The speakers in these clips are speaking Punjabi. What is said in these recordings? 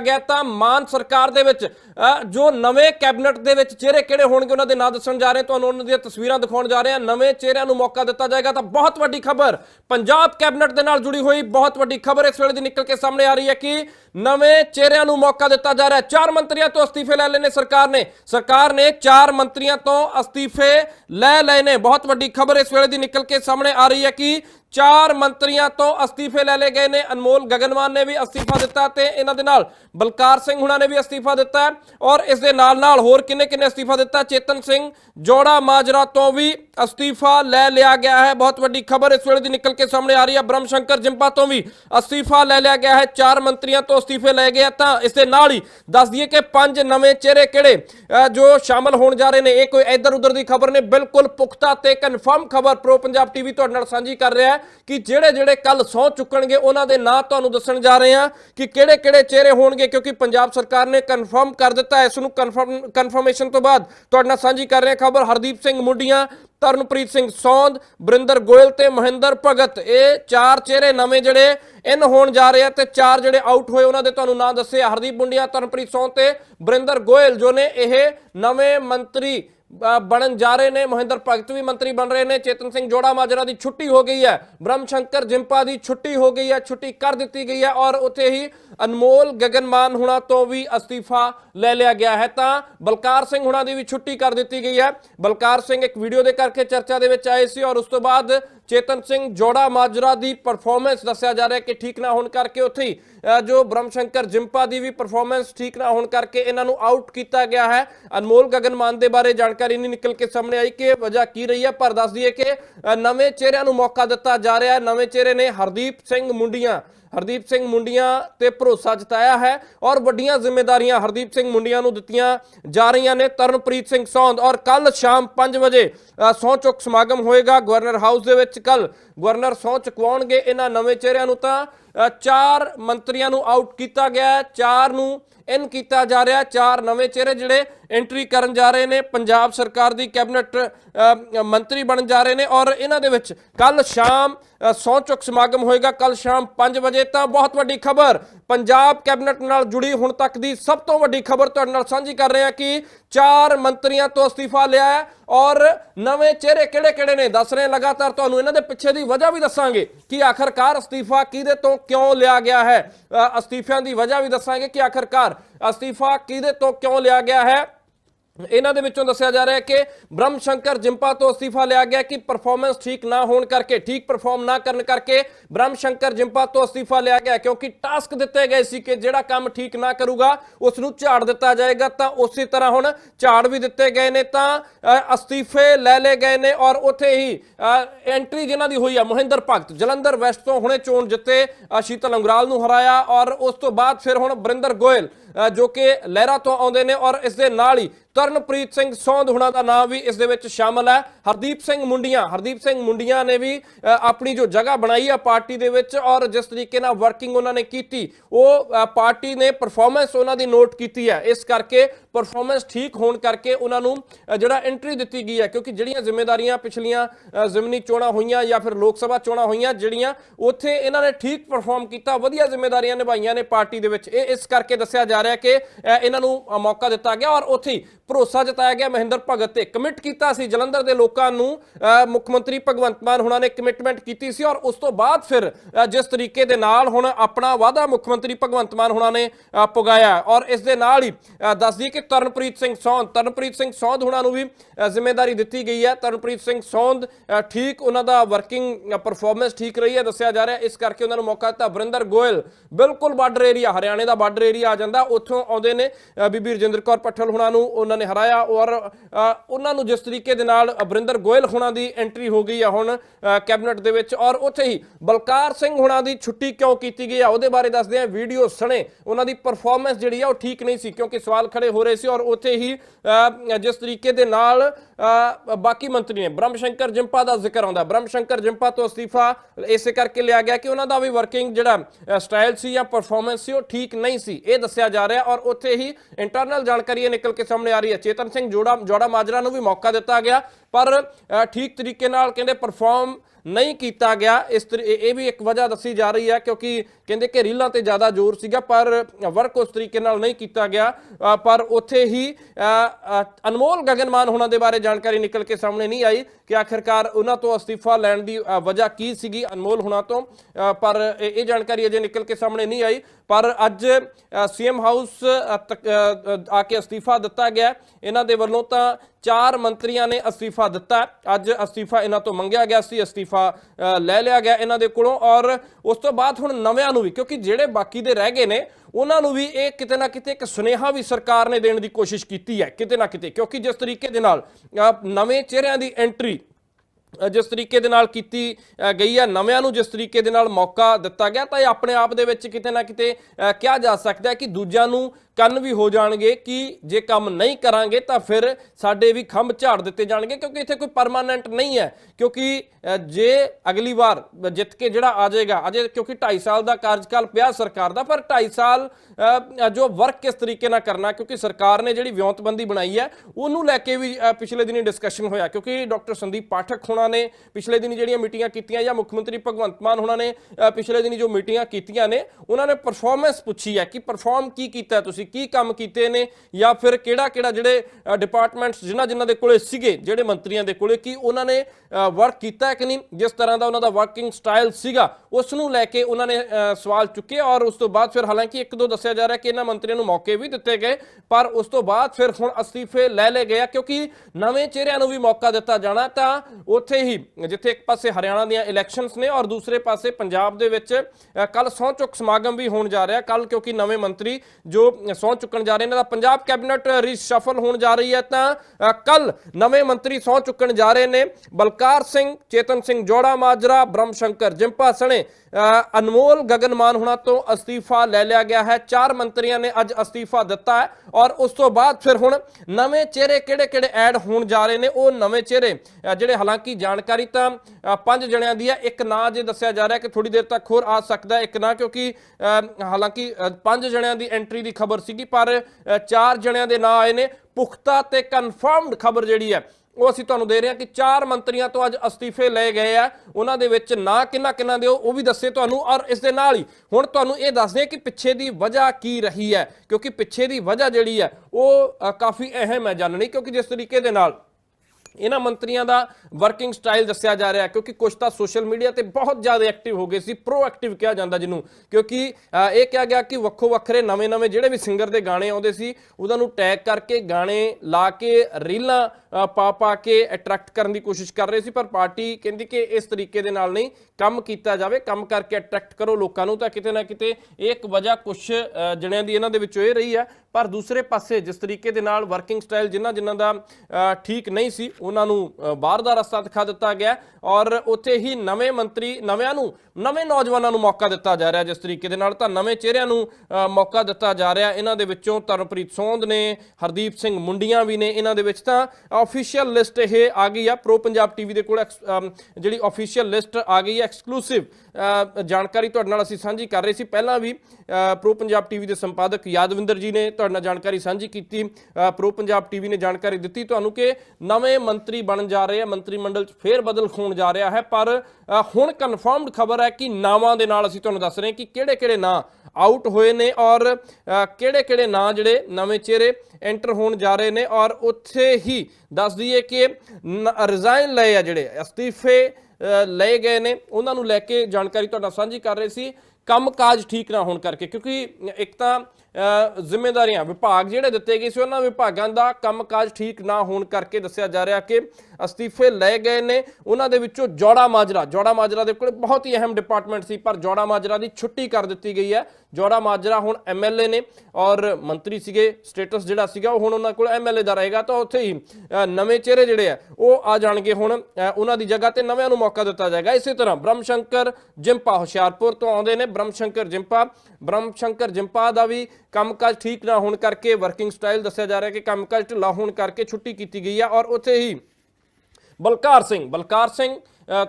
ਗਿਆ ਤਾਂ ਮਾਨ ਸਰਕਾਰ ਦੇ ਵਿੱਚ ਜੋ ਨਵੇਂ ਕੈਬਨਿਟ ਦੇ ਵਿੱਚ ਚਿਹਰੇ ਕਿਹੜੇ ਹੋਣਗੇ ਉਹਨਾਂ ਦੇ ਨਾਂ ਦੱਸਣ ਜਾ ਰਹੇ ਤੁਹਾਨੂੰ ਉਹਨਾਂ ਦੀਆਂ ਤਸਵੀਰਾਂ ਦਿਖਾਉਣ ਜਾ ਰਹੇ ਹਾਂ। ਨਵੇਂ ਚਿਹਰਿਆਂ ਨੂੰ ਮੌਕਾ ਦਿੱਤਾ ਜਾਏਗਾ ਤਾਂ ਬਹੁਤ ਵੱਡੀ ਖਬਰ, ਪੰਜਾਬ ਕੈਬਨਿਟ ਦੇ ਨਾਲ ਜੁੜੀ ਹੋਈ ਬਹੁਤ ਵੱਡੀ ਖਬਰ ਇਸ ਵੇਲੇ ਦੀ ਨਿਕਲ ਕੇ ਸਾਹਮਣੇ ਆ ਰਹੀ ਹੈ ਕਿ ਨਵੇਂ ਚਿਹਰਿਆਂ ਨੂੰ ਮੌਕਾ ਦਿੱਤਾ ਜਾ ਰਿਹਾ ਹੈ। ਚਾਰ ਮੰਤਰੀਆਂ ਤੋਂ ਅਸਤੀਫੇ ਲੈ ਲਏ ਨੇ ਸਰਕਾਰ ਨੇ। ਸਰਕਾਰ ਨੇ ਚਾਰ ਮੰਤਰੀਆਂ ਤੋਂ ਅਸਤੀਫੇ ਲੈ ਲਏ ਨੇ। ਬਹੁਤ ਵੱਡੀ ਖਬਰ ਇਸ ਵੇਲੇ ਦੀ ਨਿਕਲ ਕੇ ਸਾਹਮਣੇ ਆ ਰਹੀ ਹੈ ਕਿ ਚਾਰ ਮੰਤਰੀਆਂ ਤੋਂ ਅਸਤੀਫੇ ਲੈ ਲਏ ਗਏ ਨੇ। ਅਨਮੋਲ ਗਗਨਵਾਨ ਨੇ ਵੀ ਅਸਤੀਫਾ ਦਿੱਤਾ ਤੇ ਇਹਨਾਂ ਦੇ ਨਾਲ ਬਲਕਾਰ ਸਿੰਘ ਹੁਣਾਂ ਨੇ ਵੀ ਅਸਤੀਫਾ ਦਿੱਤਾ ਔਰ ਇਸ ਦੇ ਨਾਲ ਨਾਲ ਹੋਰ ਕਿੰਨੇ ਕਿੰਨੇ ਅਸਤੀਫਾ ਦਿੱਤਾ? ਚੇਤਨ ਸਿੰਘ ਜੋੜਾ ਮਾਜਰਾ ਤੋਂ ਵੀ ਅਸਤੀਫਾ ਲੈ ਲਿਆ ਗਿਆ ਹੈ। ਬਹੁਤ ਵੱਡੀ ਖਬਰ ਇਸ ਵੇਲੇ ਦੀ ਨਿਕਲ ਕੇ ਸਾਹਮਣੇ ਆ ਰਹੀ ਹੈ। ਬ੍ਰਹਮ ਸ਼ੰਕਰ ਜਿੰਪਾ ਤੋਂ ਵੀ ਅਸਤੀਫਾ ਲੈ ਲਿਆ ਗਿਆ ਹੈ। ਚਾਰ ਮੰਤਰੀਆਂ ਤੋਂ ਅਸਤੀਫੇ ਲਏ ਗਏ ਤਾਂ ਇਸ ਦੇ ਨਾਲ ਹੀ ਦੱਸ ਦਈਏ ਕਿ ਪੰਜ ਨਵੇਂ ਚਿਹਰੇ ਕਿਹੜੇ ਜੋ ਸ਼ਾਮਲ ਹੋਣ ਜਾ ਰਹੇ ਨੇ, ਇਹ ਕੋਈ ਇੱਧਰ ਉੱਧਰ ਦੀ ਖਬਰ ਨੇ। ਬਿਲਕੁਲ ਪੁਖਤਾ ਤੇ ਕਨਫਰਮ ਖਬਰ ਪ੍ਰੋ ਪੰਜਾਬ ਟੀਵੀ ਤੁਹਾਡੇ ਨਾਲ ਸਾਂਝੀ ਕਰ ਰਿਹਾ ਹੈ ਕਿ ਜਿਹੜੇ ਜਿਹੜੇ ਕੱਲ ਸਹੁੰ ਚੁੱਕਣਗੇ, ਉਹਨਾਂ ਦੇ ਨਾਂ ਤੁਹਾਨੂੰ ਦੱਸਣ ਜਾ ਰਹੇ ਹਾਂ ਕਿ ਕਿਹੜੇ ਕਿਹੜੇ ਚਿਹਰੇ ਹੋਣਗੇ, ਕਿਉਂਕਿ ਪੰਜਾਬ ਸਰਕਾਰ ਨੇ ਕਨਫਰਮ ਕਰ ਦਿੱਤਾ ਇਸ ਨੂੰ ਕਨਫਰਮ ਕਨਫਰਮੇਸ਼ਨ ਤੋਂ ਬਾਅਦ ਤੁਹਾਡੇ ਨਾਲ ਸਾਂਝੀ ਕਰ ਰਹੇ ਹਾਂ ਖਬਰ ਹਰਦੀਪ ਸਿੰਘ ਮੁੰਡੀਆਂ ਤਰਨਪ੍ਰੀਤ ਸਿੰਘ ਸੌਂਦ, ਬਰਿੰਦਰ ਗੋਇਲ ਤੇ ਮਹਿੰਦਰ ਭਗਤ। ਇਹ ਚਾਰ ਚਿਹਰੇ ਨਵੇਂ ਜਿਹੜੇ ਇਨ ਹੋਣ ਜਾ ਰਹੇ ਆ ਤੇ ਚਾਰ ਜਿਹੜੇ ਆਊਟ ਹੋਏ, ਉਹਨਾਂ ਦੇ ਤੁਹਾਨੂੰ ਨਾਂ ਦੱਸੇ ਹਰਦੀਪ ਮੁੰਡੀਆਂ ਤਰਨਪ੍ਰੀਤ ਸੌਂਦ ਤੇ ਬਰਿੰਦਰ ਗੋਇਲ ਜੋ ਨੇ ਇਹ ਨਵੇਂ ਮੰਤਰੀ ਬਣਨ ਜਾ ਰਹੇ ਨੇ, ਮਹਿੰਦਰ ਭਗਤ ਵੀ ਮੰਤਰੀ ਬਣ ਰਹੇ ਨੇ, ਚੇਤਨ ਸਿੰਘ ਜੋੜਾ ਮਾਜਰਾ ਦੀ ਛੁੱਟੀ ਹੋ ਗਈ ਹੈ ਬ੍ਰਹਮ ਸ਼ੰਕਰ ਜਿੰਪਾ ਦੀ ਛੁੱਟੀ ਹੋ ਗਈ ਹੈ, ਛੁੱਟੀ ਕਰ ਦਿੱਤੀ ਗਈ ਹੈ ਔਰ ਉੱਥੇ ਹੀ ਅਨਮੋਲ ਗਗਨਮਾਨ ਹੁਣਾਂ ਤੋਂ ਵੀ ਅਸਤੀਫਾ ਲੈ ਲਿਆ ਗਿਆ ਹੈ। ਤਾਂ ਬਲਕਾਰ ਸਿੰਘ ਹੁਣਾਂ ਦੀ ਵੀ ਛੁੱਟੀ ਕਰ ਦਿੱਤੀ ਗਈ ਹੈ। ਬਲਕਾਰ ਸਿੰਘ ਇੱਕ ਵੀਡੀਓ ਦੇ ਕਰਕੇ ਚਰਚਾ ਦੇ ਵਿੱਚ ਆਏ ਸੀ ਔਰ ਉਸ ਤੋਂ ਬਾਅਦ ਚੇਤਨ ਸਿੰਘ ਜੋੜਾ ਮਾਜਰਾ ਦੀ ਪਰਫਾਰਮੈਂਸ ਦੱਸਿਆ ਜਾ ਰਿਹਾ ਕਿ ਠੀਕ ਨਾ ਹੋਣ ਕਰਕੇ ਉੱਥੇ ਹੀ ਜੋ ਬ੍ਰਹਮ ਸ਼ੰਕਰ ਜਿੰਪਾ ਦੀ ਵੀ ਪਰਫਾਰਮੈਂਸ ਠੀਕ ਨਾ ਹੋਣ ਕਰਕੇ ਇਹਨਾਂ ਨੂੰ ਆਊਟ ਕੀਤਾ ਗਿਆ ਹੈ। ਅਨਮੋਲ ਗਗਨਮਾਨ ਦੇ ਬਾਰੇ ਜਾਣਕਾਰੀ ਨਹੀਂ ਨਿਕਲ ਕੇ ਸਾਹਮਣੇ ਆਈ ਕਿ ਵਜ੍ਹਾ ਕੀ ਰਹੀ ਹੈ, ਪਰ ਦੱਸ ਦਈਏ ਕਿ ਨਵੇਂ ਚਿਹਰਿਆਂ ਨੂੰ ਮੌਕਾ ਦਿੱਤਾ ਜਾ ਰਿਹਾ ਹੈ। ਨਵੇਂ ਚਿਹਰੇ ਨੇ ਹਰਦੀਪ ਸਿੰਘ ਮੁੰਡੀਆਂ ਹਰਦੀਪ ਸਿੰਘ ਮੁੰਡੀਆਂ ਤੇ ਭਰੋਸਾ ਜਤਾਇਆ ਹੈ ਔਰ ਵੱਡੀਆਂ ਜ਼ਿੰਮੇਵਾਰੀਆਂ ਹਰਦੀਪ ਸਿੰਘ ਮੁੰਡੀਆਂ ਨੂੰ ਦਿੱਤੀਆਂ ਜਾ ਰਹੀਆਂ ਨੇ। ਤਰਨਪ੍ਰੀਤ ਸਿੰਘ ਸੌਂਦ ਔਰ ਕੱਲ ਸ਼ਾਮ 5 ਵਜੇ ਅ, ਸਹੁੰ ਚੁੱਕ ਸਮਾਗਮ ਹੋਏਗਾ। ਗਵਰਨਰ ਹਾਊਸ ਦੇ ਵਿੱਚ ਕੱਲ ਗਵਰਨਰ ਸਹੁੰ ਚੁਕਵਾਉਣਗੇ ਇਹਨਾਂ ਨਵੇਂ ਚਿਹਰਿਆਂ ਨੂੰ ਤਾਂ। ਚਾਰ ਮੰਤਰੀਆਂ ਨੂੰ ਆਊਟ ਕੀਤਾ ਗਿਆ ਚਾਰ ਨੂੰ ਇਨ ਕੀਤਾ ਜਾ ਰਿਹਾ ਚਾਰ ਨਵੇਂ ਚਿਹਰੇ ਜਿਹੜੇ ਐਂਟਰੀ ਕਰਨ ਜਾ ਰਹੇ ਨੇ। ਪੰਜਾਬ ਸਰਕਾਰ ਦੀ ਕੈਬਨਿਟ ਮੰਤਰੀ ਬਣਨ ਜਾ ਰਹੇ ਨੇ ਔਰ ਇਹਨਾਂ ਦੇ ਵਿੱਚ ਕੱਲ ਸ਼ਾਮ ਅ, ਸਹੁੰ ਚੁੱਕ ਸਮਾਗਮ ਹੋਏਗਾ ਕੱਲ ਸ਼ਾਮ 5 ਵਜੇ ਤਾਂ ਬਹੁਤ ਵੱਡੀ ਖਬਰ। ਪੰਜਾਬ ਕੈਬਨਿਟ ਨਾਲ ਜੁੜੀ ਹੁਣ ਤੱਕ ਦੀ ਸਭ ਤੋਂ ਵੱਡੀ ਖਬਰ ਤੁਹਾਡੇ ਨਾਲ ਸਾਂਝੀ ਕਰ ਰਹੇ ਹਾਂ ਕਿ ਚਾਰ ਮੰਤਰੀਆਂ ਤੋਂ ਅਸਤੀਫਾ ਲਿਆ ਹੈ ਔਰ ਨਵੇਂ ਚਿਹਰੇ ਕਿਹੜੇ-ਕਿਹੜੇ ਨੇ? ਦੱਸ ਰਹੇ ਲਗਾਤਾਰ ਤੁਹਾਨੂੰ ਇਹਨਾਂ ਦੇ ਪਿੱਛੇ ਦੀ ਵਜ੍ਹਾ ਵੀ ਦੱਸਾਂਗੇ ਕਿ ਆਖਰਕਾਰ ਅਸਤੀਫਾ ਕਿਹਦੇ ਤੋਂ ਕਿਉਂ ਲਿਆ ਗਿਆ ਹੈ? ਅਸਤੀਫਿਆਂ ਦੀ ਵਜ੍ਹਾ ਵੀ ਦੱਸਾਂਗੇ ਕਿ ਆਖਰਕਾਰ ਅਸਤੀਫਾ ਕਿਹਦੇ ਤੋਂ ਕਿਉਂ ਲਿਆ ਗਿਆ ਹੈ? ਇਹਨਾਂ ਦੇ ਵਿੱਚੋਂ ਦੱਸਿਆ ਜਾ ਰਿਹਾ ਹੈ ਕਿ ਬ੍ਰਹਮ ਸ਼ੰਕਰ ਜਿੰਪਾ ਤੋਂ ਅਸਤੀਫਾ ਲਿਆ ਗਿਆ ਕਿ ਪਰਫਾਰਮੈਂਸ ਠੀਕ ਨਾ ਹੋਣ ਕਰਕੇ, ਠੀਕ ਪਰਫਾਰਮ ਨਾ ਕਰਨ ਕਰਕੇ ਬ੍ਰਹਮ ਸ਼ੰਕਰ ਜਿੰਪਾ ਤੋਂ ਅਸਤੀਫਾ ਲਿਆ ਗਿਆ, ਕਿਉਂਕਿ ਟਾਸਕ ਦਿੱਤੇ ਗਏ ਸੀ ਕਿ ਜਿਹੜਾ ਕੰਮ ਠੀਕ ਨਾ ਕਰੂਗਾ ਉਸ ਨੂੰ ਝਾੜ ਦਿੱਤਾ ਜਾਏਗਾ, ਤਾਂ ਉਸੇ ਤਰ੍ਹਾਂ ਹੁਣ ਝਾੜ ਵੀ ਦਿੱਤੇ ਗਏ ਨੇ, ਤਾਂ ਅਸਤੀਫੇ ਲੈ ਲਏ ਗਏ ਨੇ ਔਰ ਉੱਥੇ ਹੀ ਐਂਟਰੀ ਜਿਨ੍ਹਾਂ ਦੀ ਹੋਈ ਆ, ਮੋਹਿੰਦਰ ਭਗਤ, ਜਲੰਧਰ ਵੈਸਟ ਤੋਂ ਹੁਣੇ ਚੋਣ ਜਿੱਤੇ ਸ਼ੀਤਲ ਅੰਗਰਾਲ ਨੂੰ ਹਰਾਇਆ ਔਰ ਉਸ ਤੋਂ ਬਾਅਦ ਫਿਰ ਹੁਣ ਬਰਿੰਦਰ ਗੋਇਲ ਜੋ ਕਿ ਲਹਿਰਾ ਤੋਂ ਆਉਂਦੇ ਨੇ ਔਰ ਇਸ ਦੇ ਨਾਲ ਹੀ ਤਰਨਪ੍ਰੀਤ ਸਿੰਘ ਸੌਂਧ ਹੁਣਾਂ ਦਾ ਨਾਮ ਵੀ ਇਸ ਦੇ ਵਿੱਚ ਸ਼ਾਮਲ ਹੈ। ਹਰਦੀਪ ਸਿੰਘ ਮੁੰਡੀਆਂ, ਹਰਦੀਪ ਸਿੰਘ ਮੁੰਡੀਆਂ ਨੇ ਵੀ ਆਪਣੀ ਜੋ ਜਗ੍ਹਾ ਬਣਾਈ ਆ ਪਾਰਟੀ ਦੇ ਵਿੱਚ ਔਰ ਜਿਸ ਤਰੀਕੇ ਨਾਲ ਵਰਕਿੰਗ ਉਹਨਾਂ ਨੇ ਕੀਤੀ, ਉਹ ਪਾਰਟੀ ਨੇ ਪਰਫਾਰਮੈਂਸ ਉਹਨਾਂ ਦੀ ਨੋਟ ਕੀਤੀ ਹੈ। ਇਸ ਕਰਕੇ ਪਰਫਾਰਮੈਂਸ ਠੀਕ ਹੋਣ ਕਰਕੇ ਉਹਨਾਂ ਨੂੰ ਜਿਹੜਾ ਐਂਟਰੀ ਦਿੱਤੀ ਗਈ ਹੈ ਕਿਉਂਕਿ ਜਿਹੜੀਆਂ ਜ਼ਿੰਮੇਵਾਰੀਆਂ ਪਿਛਲੀਆਂ ਅ, ਜ਼ਿਮਨੀ ਚੋਣਾਂ ਹੋਈਆਂ ਜਾਂ ਫਿਰ ਲੋਕ ਸਭਾ ਚੋਣਾਂ ਹੋਈਆਂ ਜਿਹੜੀਆਂ ਉੱਥੇ ਇਹਨਾਂ ਨੇ ਠੀਕ ਪਰਫਾਰਮ ਕੀਤਾ ਵਧੀਆ ਜ਼ਿੰਮੇਵਾਰੀਆਂ ਨਿਭਾਈਆਂ ਨੇ ਪਾਰਟੀ ਦੇ ਵਿੱਚ। ਇਹ ਇਸ ਕਰਕੇ ਦੱਸਿਆ ਜਾ ਰਿਹਾ ਕਿ ਇਹਨਾਂ ਨੂੰ ਮੌਕਾ ਦਿੱਤਾ ਗਿਆ ਔਰ ਉੱਥੇ ਹੀ ਭਰੋਸਾ ਜਤਾਇਆ ਗਿਆ। ਮਹਿੰਦਰ ਭਗਤ ਤੇ ਕਮਿਟ ਕੀਤਾ ਸੀ। ਜਲੰਧਰ ਦੇ ਲੋਕਾਂ ਨੂੰ ਮੁੱਖ ਮੰਤਰੀ ਭਗਵੰਤ ਮਾਨ ਹੁਣਾਂ ਨੇ ਕਮਿਟਮੈਂਟ ਕੀਤੀ ਸੀ ਔਰ ਉਸ ਤੋਂ ਬਾਅਦ ਫਿਰ ਜਿਸ ਤਰੀਕੇ ਦੇ ਨਾਲ ਹੁਣ ਆਪਣਾ ਵਾਅਦਾ ਮੁੱਖ ਮੰਤਰੀ ਭਗਵੰਤ ਮਾਨ ਹੁਣਾਂ ਨੇ ਪੁਗਾਇਆ ਔਰ ਇਸ ਦੇ ਨਾਲ ਹੀ ਦੱਸਦੀ ਕਿ ਤਰਨਪ੍ਰੀਤ ਸਿੰਘ ਸੌਂਦ। ਤਰਨਪ੍ਰੀਤ ਸਿੰਘ ਸੌਂਦ ਹੁਣਾਂ ਨੂੰ ਵੀ ਜ਼ਿੰਮੇਵਾਰੀ ਦਿੱਤੀ ਗਈ ਹੈ। ਤਰਨਪ੍ਰੀਤ ਸਿੰਘ ਸੌਂਦ ਠੀਕ ਉਹਨਾਂ ਦਾ ਵਰਕਿੰਗ ਪਰਫਾਰਮੈਂਸ ਠੀਕ ਰਹੀ ਹੈ ਦੱਸਿਆ ਜਾ ਰਿਹਾ। ਇਸ ਕਰਕੇ ਉਹਨਾਂ ਨੂੰ ਮੌਕਾ ਦਿੱਤਾ ਵਰਿੰਦਰ ਗੋਇਲ। ਬਿਲਕੁਲ ਬਾਰਡਰ ਏਰੀਆ ਹਰਿਆਣੇ ਦਾ ਬਾਰਡਰ ਏਰੀਆ ਆ ਜਾਂਦਾ। ਉੱਥੋਂ ਆਉਂਦੇ ਨੇ ਬੀਬੀ ਰਜਿੰਦਰ ਕੌਰ ਪੱਠਲ ਹੁਣਾਂ ਨੂੰ ਉਹਨਾਂ ਨੇ ਹਰਾਇਆ ਔਰ ਉਹਨਾਂ ਨੂੰ ਜਿਸ ਤਰੀਕੇ ਦੇ ਨਾਲ ਵਰਿੰਦਰ ਗੋਇਲ ਹੁਣਾਂ ਦੀ ਐਂਟਰੀ ਹੋ ਗਈ ਆ ਹੁਣ ਅ, ਕੈਬਨਿਟ ਦੇ ਵਿੱਚ। ਔਰ ਉੱਥੇ ਹੀ ਬਲਕਾਰ ਸਿੰਘ ਹੁਣਾਂ ਦੀ ਛੁੱਟੀ ਕਿਉਂ ਕੀਤੀ ਗਈ ਆ? ਉਹਦੇ ਬਾਰੇ ਦੱਸਦੇ ਆ। ਵੀਡੀਓ ਸਣੇ। ਉਹਨਾਂ ਦੀ ਪਰਫਾਰਮੈਂਸ ਜਿਹੜੀ ਆ ਉਹ ਠੀਕ ਨਹੀਂ ਸੀ ਕਿਉਂਕਿ ਸਵਾਲ ਖੜੇ ਹੋ ਰਹੇ ਸੀ ਔਰ ਉੱਥੇ ਹੀ ਜਿਸ ਤਰੀਕੇ ਦੇ ਨਾਲ ਬਾਕੀ ਮੰਤਰੀ ਨੇ ਬ੍ਰਹਮ ਸ਼ੰਕਰ ਜਿੰਪਾ ਦਾ ਜ਼ਿਕਰ ਆਉਂਦਾ। ਬ੍ਰਹਮ ਸ਼ੰਕਰ ਜਿੰਪਾ ਤੋਂ ਅਸਤੀਫਾ ਇਸੇ ਕਰਕੇ ਲਿਆ ਗਿਆ ਕਿ ਉਹਨਾਂ ਦਾ ਵੀ ਵਰਕਿੰਗ ਜਿਹੜਾ ਸਟਾਈਲ ਸੀ ਜਾਂ ਪਰਫਾਰਮੈਂਸ ਸੀ, ਉਹ ਠੀਕ ਨਹੀਂ ਸੀ। ਇਹ ਦੱਸਿਆ ਜਾ ਰਿਹਾ ਔਰ ਉੱਥੇ ਹੀ ਇੰਟਰਨਲ ਜਾਣਕਾਰੀ ਇਹ ਨਿਕਲ ਕੇ ਸਾਹਮਣੇ ਆ ਰਹੀ ਹੈ। ਚੇਤਨ ਸਿੰਘ ਜੋੜਾ ਜੋੜਾ ਮਾਜਰਾ ਨੂੰ ਵੀ ਮੌਕਾ ਦਿੱਤਾ ਗਿਆ। ਪਰ ਠੀਕ ਤਰੀਕੇ ਨਾਲ ਕਹਿੰਦੇ ਪਰਫਾਰਮ ਨਹੀਂ ਕੀਤਾ ਗਿਆ। ਇਸ ਤਰੀ- ਇਹ ਵੀ ਇੱਕ ਵਜ੍ਹਾ ਦੱਸੀ ਜਾ ਰਹੀ ਹੈ ਕਿਉਂਕਿ ਕਹਿੰਦੇ ਕਿ ਰੀਲਾਂ ਤੇ ਜ਼ਿਆਦਾ ਜ਼ੋਰ ਸੀਗਾ, ਪਰ ਵਰਕ ਉਸ ਤਰੀਕੇ ਨਾਲ ਨਹੀਂ ਕੀਤਾ ਗਿਆ। ਪਰ ਉੱਥੇ ਹੀ ਅਨਮੋਲ ਗਗਨਮਾਨ ਹੋਣਾ ਦੇ ਬਾਰੇ ਜਾਣਕਾਰੀ ਨਿਕਲ ਕੇ ਸਾਹਮਣੇ ਨਹੀਂ ਆਈ ਕਿ ਆਖਿਰਕਾਰ ਉਹਨਾਂ ਤੋਂ ਅਸਤੀਫਾ ਲੈਣ ਦੀ ਵਜ੍ਹਾ ਕੀ ਸੀਗੀ ਅਨਮੋਲ ਹੋਣਾ ਤੋਂ। ਪਰ ਇਹ ਜਾਣਕਾਰੀ ਅਜੇ ਨਿਕਲ ਕੇ ਸਾਹਮਣੇ ਨਹੀਂ ਆਈ। ਪਰ ਅੱਜ ਸੀਐਮ ਹਾਊਸ ਅ, ਆ ਕੇ ਅਸਤੀਫਾ ਦਿੱਤਾ ਗਿਆ। ਇਹਨਾਂ ਦੇ ਵੱਲੋਂ ਤਾਂ ਚਾਰ ਮੰਤਰੀਆਂ ਨੇ ਅਸਤੀਫਾ ਦਿੱਤਾ। ਅੱਜ ਅਸਤੀਫਾ ਇਹਨਾਂ ਤੋਂ ਮੰਗਿਆ ਗਿਆ ਸੀ ਅਸਤੀਫਾ ਲੈ ਲਿਆ ਗਿਆ ਇਹਨਾਂ ਦੇ ਕੋਲੋਂ ਔਰ ਉਸ ਤੋਂ ਬਾਅਦ ਹੁਣ ਨਵਿਆਂ ਨੂੰ ਵੀ ਕਿਉਂਕਿ ਜਿਹੜੇ ਬਾਕੀ ਦੇ ਰਹਿ ਗਏ ਨੇ ਉਹਨਾਂ ਨੂੰ ਵੀ ਇਹ ਕਿਤੇ ਨਾ ਕਿਤੇ ਇੱਕ ਸੁਨੇਹਾ ਵੀ ਸਰਕਾਰ ਨੇ ਦੇਣ ਦੀ ਕੋਸ਼ਿਸ਼ ਕੀਤੀ ਹੈ ਕਿਤੇ ਨਾ ਕਿਤੇ। ਕਿਉਂਕਿ ਜਿਸ ਤਰੀਕੇ ਦੇ ਨਾਲ ਨਵੇਂ ਚਿਹਰਿਆਂ ਦੀ ਐਂਟਰੀ ਜਿਸ ਤਰੀਕੇ ਦੇ ਨਾਲ ਕੀਤੀ ਗਈ ਹੈ ਨਵਿਆਂ ਨੂੰ ਜਿਸ ਤਰੀਕੇ ਦੇ ਨਾਲ ਮੌਕਾ ਦਿੱਤਾ ਗਿਆ, ਤਾਂ ਇਹ ਆਪਣੇ ਆਪ ਦੇ ਵਿੱਚ ਕਿਤੇ ਨਾ ਕਿਤੇ ਕਿਹਾ ਜਾ ਸਕਦਾ ਹੈ ਕਿ ਦੂਜਿਆਂ ਨੂੰ ਕੰਨ ਵੀ ਹੋ ਜਾਣਗੇ ਕਿ ਜੇ ਕੰਮ ਨਹੀਂ ਕਰਾਂਗੇ ਤਾਂ ਫਿਰ ਸਾਡੇ ਵੀ ਖੰਭ ਝਾੜ ਦਿੱਤੇ ਜਾਣਗੇ, ਕਿਉਂਕਿ ਇੱਥੇ ਕੋਈ ਪਰਮਾਨੈਂਟ ਨਹੀਂ ਹੈ। ਕਿਉਂਕਿ ਜੇ ਅਗਲੀ ਵਾਰ ਜਿੱਤ ਕੇ ਜਿਹੜਾ ਆ ਜਾਏਗਾ, ਅਜੇ ਕਿਉਂਕਿ 2.5 ਸਾਲ ਦਾ ਕਾਰਜਕਾਲ ਪਿਆ ਸਰਕਾਰ ਦਾ, ਪਰ 2.5 ਸਾਲ ਜੋ ਵਰਕ ਕਿਸ ਤਰੀਕੇ ਨਾਲ ਕਰਨਾ, ਕਿਉਂਕਿ ਸਰਕਾਰ ਨੇ ਜਿਹੜੀ ਵਿਉਂਤਬੰਦੀ ਬਣਾਈ ਹੈ, ਉਹਨੂੰ ਲੈ ਕੇ ਵੀ ਪਿਛਲੇ ਦਿਨੀ ਡਿਸਕਸ਼ਨ ਹੋਇਆ। ਕਿਉਂਕਿ ਡਾਕਟਰ ਸੰਦੀਪ ਪਾਠਕ ਹੋਣਾ ਨੇ ਪਿਛਲੇ ਦਿਨੀ ਜਿਹੜੀਆਂ ਮੀਟਿੰਗਾਂ ਕੀਤੀਆਂ ਜਾਂ ਮੁੱਖ ਮੰਤਰੀ ਭਗਵੰਤ ਮਾਨ ਹੋਣਾ ਨੇ ਪਿਛਲੇ ਦਿਨੀ ਜੋ ਮੀਟਿੰਗਾਂ ਕੀਤੀਆਂ ਨੇ, ਉਹਨਾਂ ਨੇ ਪਰਫਾਰਮੈਂਸ ਪੁੱਛੀ ਹੈ ਕਿ ਪਰਫਾਰਮ ਕੀ ਕੀਤਾ ਤੁਸੀਂ, ਕੀ ਕੰਮ ਕੀਤੇ ਨੇ, ਜਾਂ ਫਿਰ ਕਿਹੜਾ ਕਿਹੜਾ ਜਿਹੜੇ ਡਿਪਾਰਟਮੈਂਟਸ ਜਿਨ੍ਹਾਂ ਜਿਨ੍ਹਾਂ ਦੇ ਕੋਲੇ ਸੀਗੇ, ਜਿਹੜੇ ਮੰਤਰੀਆਂ ਦੇ ਕੋਲੇ, ਕੀ ਉਹਨਾਂ ਨੇ ਵਰਕ ਕੀਤਾ ਕਿ ਨਹੀਂ, ਜਿਸ ਤਰ੍ਹਾਂ ਦਾ ਉਹਨਾਂ ਦਾ ਵਰਕਿੰਗ ਸਟਾਈਲ ਸੀਗਾ, ਉਸ ਨੂੰ ਲੈ ਕੇ ਉਹਨਾਂ ਨੇ ਸਵਾਲ ਚੁੱਕੇ ਔਰ ਉਸ ਤੋਂ ਬਾਅਦ ਫਿਰ ਹਾਲਾਂਕਿ ਇੱਕ ਦੋ ਦੱਸ ਦੱਸਿਆ ਜਾ ਰਿਹਾ ਕਿ ਇਹਨਾਂ ਮੰਤਰੀਆਂ ਨੂੰ ਮੌਕੇ ਵੀ ਦਿੱਤੇ ਗਏ, ਪਰ ਉਸ ਤੋਂ ਬਾਅਦ ਫਿਰ ਹੁਣ ਅਸਤੀਫੇ ਲੈ ਲਏ ਗਏ ਕਿਉਂਕਿ ਨਵੇਂ ਚਿਹਰਿਆਂ ਨੂੰ ਵੀ ਮੌਕਾ ਦਿੱਤਾ ਜਾਣਾ, ਤਾਂ ਉੱਥੇ ਹੀ ਜਿੱਥੇ ਇੱਕ ਪਾਸੇ ਹਰਿਆਣਾ ਦੀਆਂ ਇਲੈਕਸ਼ਨਸ ਨੇ ਔਰ ਦੂਸਰੇ ਪਾਸੇ ਪੰਜਾਬ ਦੇ ਵਿੱਚ ਕੱਲ ਸਹੁੰ ਚੁੱਕ ਸਮਾਗਮ ਵੀ ਹੋਣ ਜਾ ਰਿਹਾ ਕੱਲ ਕਿਉਂਕਿ ਨਵੇਂ ਮੰਤਰੀ ਜੋ ਸਹੁੰ ਚੁੱਕਣ ਜਾ ਰਹੇ ਇਹਨਾਂ ਦਾ ਪੰਜਾਬ ਕੈਬਨਿਟ ਰੀਸ਼ਫਲ ਹੋਣ ਜਾ ਰਹੀ ਹੈ, ਤਾਂ ਕੱਲ ਨਵੇਂ ਮੰਤਰੀ ਸਹੁੰ ਚੁੱਕਣ ਜਾ ਰਹੇ ਨੇ, ਬਲਕਾਰ ਸਿੰਘ, ਚੇਤਨ ਸਿੰਘ ਜੋੜਾ, ਮਾਜਰਾ ਬ੍ਰਹਮ ਸ਼ੰਕਰ ਜਿੰਪਾ ਸਣੇ ਅਨਮੋਲ ਗਗਨਮਾਨ ਹੁਣਾਂ ਤੋਂ ਅਸਤੀਫਾ ਲੈ ਲਿਆ ਗਿਆ ਹੈ। ਚਾਰ ਮੰਤਰੀਆਂ ਨੇ ਅੱਜ ਅਸਤੀਫਾ ਦਿੱਤਾ ਹੈ ਔਰ ਉਸ ਤੋਂ ਬਾਅਦ ਫਿਰ ਹੁਣ ਨਵੇਂ ਚਿਹਰੇ ਕਿਹੜੇ-ਕਿਹੜੇ ਐਡ ਹੋਣ ਜਾ ਰਹੇ ਨੇ, ਉਹ ਨਵੇਂ ਚਿਹਰੇ ਜਿਹੜੇ ਹਾਲਾਂਕਿ ਜਾਣਕਾਰੀ ਤਾਂ ਪੰਜ ਜਣਿਆਂ ਦੀ ਹੈ। ਇੱਕ ਨਾਂ ਜੇ ਦੱਸਿਆ ਜਾ ਰਿਹਾ ਕਿ ਥੋੜੀ ਦੇਰ ਤੱਕ ਹੋਰ ਆ ਸਕਦਾ ਇੱਕ ਨਾਂ, ਕਿਉਂਕਿ ਹਾਲਾਂਕਿ ਪੰਜ ਜਣਿਆਂ ਦੀ ਐਂਟਰੀ ਦੀ ਖਬਰ ਸੀਗੀ, ਪਰ ਚਾਰ ਜਣਿਆਂ ਦੇ ਨਾਂ ਆਏ ਨੇ। ਪੁਖਤਾ ਤੇ ਕਨਫਰਮਡ ਖਬਰ ਜਿਹੜੀ ਹੈ ਉਹ ਅਸੀਂ ਤੁਹਾਨੂੰ ਦੇ ਰਹੇ ਹਾਂ ਕਿ ਚਾਰ ਮੰਤਰੀਆਂ ਤੋਂ ਅੱਜ ਅਸਤੀਫੇ ਲਏ ਗਏ ਆ। ਉਹਨਾਂ ਦੇ ਵਿੱਚ ਨਾ ਕਿੰਨਾ ਕਿੰਨਾ ਦਿਓ, ਉਹ ਵੀ ਦੱਸੇ ਤੁਹਾਨੂੰ ਔਰ ਇਸ ਦੇ ਨਾਲ ਹੀ ਹੁਣ ਤੁਹਾਨੂੰ ਇਹ ਦੱਸਦੇ ਕਿ ਪਿੱਛੇ ਦੀ ਵਜ੍ਹਾ ਕੀ ਰਹੀ ਹੈ, ਕਿਉਂਕਿ ਪਿੱਛੇ ਦੀ ਵਜ੍ਹਾ ਜਿਹੜੀ ਹੈ, ਉਹ ਕਾਫੀ ਅਹਿਮ ਹੈ ਜਾਣਨੀ, ਕਿਉਂਕਿ ਜਿਸ ਤਰੀਕੇ ਦੇ ਨਾਲ ਇਹਨਾਂ ਮੰਤਰੀਆਂ ਦਾ ਵਰਕਿੰਗ ਸਟਾਈਲ ਦੱਸਿਆ ਜਾ ਰਿਹਾ ਕਿਉਂਕਿ ਕੁਝ ਤਾਂ ਸੋਸ਼ਲ ਮੀਡੀਆ ਤੇ ਬਹੁਤ ਜ਼ਿਆਦਾ ਐਕਟਿਵ ਹੋ ਗਏ ਸੀ ਪ੍ਰੋ ਐਕਟਿਵ ਕਿਹਾ ਜਾਂਦਾ ਜਿਹਨੂੰ, ਕਿਉਂਕਿ ਇਹ ਕਿਹਾ ਗਿਆ ਕਿ ਵੱਖੋ ਵੱਖਰੇ ਨਵੇਂ-ਨਵੇਂ ਜਿਹੜੇ ਵੀ ਸਿੰਗਰ ਦੇ ਗਾਣੇ ਆਉਂਦੇ ਸੀ, ਉਹਨਾਂ ਨੂੰ ਟੈਗ ਕਰਕੇ ਗਾਣੇ ਲਾ ਕੇ ਰੀਲਾਂ ਪਾ ਪਾ ਕੇ ਅਟਰੈਕਟ ਕਰਨ ਦੀ ਕੋਸ਼ਿਸ਼ ਕਰ ਰਹੇ ਸੀ, ਪਰ ਪਾਰਟੀ ਕਹਿੰਦੀ ਕਿ ਇਸ ਤਰੀਕੇ ਦੇ ਨਾਲ ਨਹੀਂ, ਕੰਮ ਕੀਤਾ ਜਾਵੇ, ਕੰਮ ਕਰਕੇ ਅਟਰੈਕਟ ਕਰੋ ਲੋਕਾਂ ਨੂੰ, ਤਾਂ ਕਿਤੇ ਨਾ ਕਿਤੇ ਇਹ ਇੱਕ ਵਜ੍ਹਾ ਕੁਝ ਜਣਿਆਂ ਦੀ ਇਹਨਾਂ ਦੇ ਵਿੱਚੋਂ ਇਹ ਰਹੀ ਹੈ। ਪਰ ਦੂਸਰੇ ਪਾਸੇ, ਜਿਸ ਤਰੀਕੇ ਦੇ ਨਾਲ ਵਰਕਿੰਗ ਸਟਾਈਲ ਜਿਨ੍ਹਾਂ ਜਿਨ੍ਹਾਂ ਦਾ ਠੀਕ ਨਹੀਂ ਸੀ ਉਹਨਾਂ ਨੂੰ ਬਾਹਰ ਦਾ ਰਸਤਾ ਦਿਖਾ ਦਿੱਤਾ ਗਿਆ ਔਰ ਉੱਥੇ ਹੀ ਨਵੇਂ ਮੰਤਰੀ, ਨਵਿਆਂ ਨੂੰ, ਨਵੇਂ ਨੌਜਵਾਨਾਂ ਨੂੰ ਮੌਕਾ ਦਿੱਤਾ ਜਾ ਰਿਹਾ ਜਿਸ ਤਰੀਕੇ ਦੇ ਨਾਲ ਤਾਂ ਨਵੇਂ ਚਿਹਰਿਆਂ ਨੂੰ ਮੌਕਾ ਦਿੱਤਾ ਜਾ ਰਿਹਾ ਇਹਨਾਂ ਦੇ ਵਿੱਚੋਂ ਤਰਨਪ੍ਰੀਤ ਸੋਂਦ ਨੇ, ਹਰਦੀਪ ਸਿੰਘ ਮੁੰਡੀਆਂ ਵੀ ਨੇ। ਇਹਨਾਂ ਦੇ ਵਿੱਚ ਤਾਂ ਆਫੀਸ਼ੀਅਲ ਲਿਸਟ ਇਹ ਆ ਗਈ ਆ। ਪ੍ਰੋ ਪੰਜਾਬ ਟੀਵੀ ਦੇ ਕੋਲ ਐਕਸ- ਜਿਹੜੀ ਆਫੀਸ਼ੀਅਲ ਲਿਸਟ ਆ ਗਈ ਹੈ ਐਕਸਕਲੂਸਿਵ ਜਾਣਕਾਰੀ ਤੁਹਾਡੇ ਨਾਲ ਅਸੀਂ ਸਾਂਝੀ ਕਰ ਰਹੇ ਸੀ। ਪਹਿਲਾਂ ਵੀ ਪ੍ਰੋ ਪੰਜਾਬ ਟੀਵੀ ਦੇ ਸੰਪਾਦਕ ਯਾਦਵਿੰਦਰ ਜੀ ਨੇ ਤੁਹਾਡੇ ਨਾਲ ਜਾਣਕਾਰੀ ਸਾਂਝੀ ਕੀਤੀ। ਪ੍ਰੋ ਪੰਜਾਬ ਟੀਵੀ ਨੇ ਜਾਣਕਾਰੀ ਦਿੱਤੀ ਤੁਹਾਨੂੰ ਕਿ ਨਵੇਂ ਮੰਤਰੀ ਬਣਨ ਜਾ ਰਹੇ ਆ, ਮੰਤਰੀ ਮੰਡਲ 'ਚ ਫੇਰ ਬਦਲ ਹੋਣ ਜਾ ਰਿਹਾ ਹੈ, ਪਰ ਹੁਣ ਕਨਫਰਮਡ ਖਬਰ ਹੈ ਕਿ ਨਾਵਾਂ ਦੇ ਨਾਲ ਅਸੀਂ ਤੁਹਾਨੂੰ ਦੱਸ ਰਹੇ ਹਾਂ ਕਿ ਕਿਹੜੇ-ਕਿਹੜੇ ਨਾਂ ਆਊਟ ਹੋਏ ਨੇ ਔਰ ਕਿਹੜੇ-ਕਿਹੜੇ ਨਾਂ ਜਿਹੜੇ ਨਵੇਂ ਚਿਹਰੇ ਐਂਟਰ ਹੋਣ ਜਾ ਰਹੇ ਨੇ ਔਰ ਉੱਥੇ ਹੀ ਦੱਸ ਦਈਏ ਕਿ ਰਿਜ਼ਾਈਨ ਲਏ ਆ ਜਿਹੜੇ ਅਸਤੀਫੇ ਲਏ ਗਏ ਨੇ, ਉਹਨਾਂ ਨੂੰ ਲੈ ਕੇ ਜਾਣਕਾਰੀ ਤੁਹਾਡਾ ਸਾਂਝੀ ਕਰ ਰਹੇ ਸੀ। ਕੰਮਕਾਜ ਠੀਕ ਨਾ ਹੋਣ ਕਰਕੇ, ਕਿਉਂਕਿ ਇੱਕ ਤਾਂ ਜ਼ਿੰਮੇਵਾਰੀਆਂ ਵਿਭਾਗ ਜਿਹੜੇ ਦਿੱਤੇ ਗਏ ਸੀ, ਉਹਨਾਂ ਵਿਭਾਗਾਂ ਦਾ ਕੰਮਕਾਜ ਠੀਕ ਨਾ ਹੋਣ ਕਰਕੇ ਦੱਸਿਆ ਜਾ ਰਿਹਾ ਕਿ ਅਸਤੀਫੇ ਲਏ ਗਏ ਨੇ। ਉਹਨਾਂ ਦੇ ਵਿੱਚੋਂ ਜੋੜਾ ਮਾਜਰਾ ਜੋੜਾ ਮਾਜਰਾ ਦੇ ਕੋਲ ਬਹੁਤ ਹੀ ਅਹਿਮ ਡਿਪਾਰਟਮੈਂਟ ਸੀ, ਪਰ ਜੋੜਾ ਮਾਜਰਾ ਦੀ ਛੁੱਟੀ ਕਰ ਦਿੱਤੀ ਗਈ ਹੈ। ਜੋੜਾ ਮਾਜਰਾ ਹੁਣ ਐਮਐਲਏ ਨੇ ਔਰ ਮੰਤਰੀ ਸੀਗੇ ਸਟੇਟਸ ਜਿਹੜਾ ਸੀਗਾ, ਉਹ ਹੁਣ ਉਹਨਾਂ ਕੋਲ ਐਮਐਲਏ ਦਾ ਰਹੇਗਾ। ਤਾਂ ਉੱਥੇ ਹੀ ਨਵੇਂ ਚਿਹਰੇ ਜਿਹੜੇ ਆ, ਉਹ ਆ ਜਾਣਗੇ ਹੁਣ ਉਹਨਾਂ ਦੀ ਜਗ੍ਹਾ ਤੇ ਨਵਿਆਂ ਨੂੰ ਮੌਕਾ ਦਿੱਤਾ ਜਾਏਗਾ। ਇਸੇ ਤਰ੍ਹਾਂ ਬ੍ਰਹਮ ਸ਼ੰਕਰ ਜਿੰਪਾ ਹੁਸ਼ਿਆਰਪੁਰ ਤੋਂ ਆਉਂਦੇ ਨੇ। ਬ੍ਰਹਮ ਸ਼ੰਕਰ ਜਿੰਪਾ ਬ੍ਰਹਮ ਸ਼ੰਕਰ ਜਿੰਪਾ ਦਾ ਵੀ ਕੰਮਕਾਜ ਠੀਕ ਨਾ ਹੋਣ ਕਰਕੇ ਵਰਕਿੰਗ ਸਟਾਈਲ ਦੱਸਿਆ ਜਾ ਰਿਹਾ ਕਿ ਕੰਮਕਾਜ ਢਿੱਲਾ ਹੋਣ ਕਰਕੇ ਛੁੱਟੀ ਕੀਤੀ ਗਈ ਹੈ ਔਰ ਉੱਥੇ ਹੀ ਬਲਕਾਰ ਸਿੰਘ। ਬਲਕਾਰ ਸਿੰਘ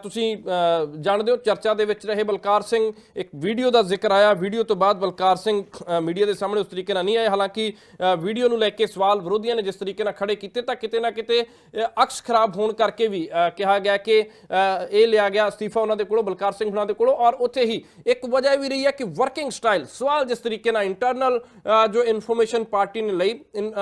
ਤੁਸੀਂ ਜਾਣਦੇ ਹੋ ਚਰਚਾ ਦੇ ਵਿੱਚ ਰਹੇ ਬਲਕਾਰ ਸਿੰਘ। ਇੱਕ ਵੀਡੀਓ ਦਾ ਜ਼ਿਕਰ ਆਇਆ। ਵੀਡੀਓ ਤੋਂ ਬਾਅਦ ਬਲਕਾਰ ਸਿੰਘ ਮੀਡੀਆ ਦੇ ਸਾਹਮਣੇ ਉਸ ਤਰੀਕੇ ਨਾਲ ਨਹੀਂ ਆਏ। ਹਾਲਾਂਕਿ ਵੀਡੀਓ ਨੂੰ ਲੈ ਕੇ ਸਵਾਲ ਵਿਰੋਧੀਆਂ ਨੇ ਜਿਸ ਤਰੀਕੇ ਨਾਲ ਖੜੇ ਕੀਤੇ, ਤਾਂ ਕਿਤੇ ਨਾ ਕਿਤੇ ਅਕਸ ਖਰਾਬ ਹੋਣ ਕਰਕੇ ਵੀ ਕਿਹਾ ਗਿਆ ਕਿ ਇਹ ਲਿਆ ਗਿਆ ਅਸਤੀਫਾ ਉਹਨਾਂ ਦੇ ਕੋਲੋਂ, ਬਲਕਾਰ ਸਿੰਘ ਹੁਣਾਂ ਦੇ ਕੋਲੋਂ। ਔਰ ਉੱਥੇ ਹੀ ਇੱਕ ਵਜ੍ਹਾ ਇਹ ਵੀ ਰਹੀ ਹੈ ਕਿ ਵਰਕਿੰਗ ਸਟਾਈਲ ਸਵਾਲ ਜਿਸ ਤਰੀਕੇ ਨਾਲ ਇੰਟਰਨਲ ਜੋ ਇਨਫੋਰਮੇਸ਼ਨ ਪਾਰਟੀ ਨੇ ਲਈ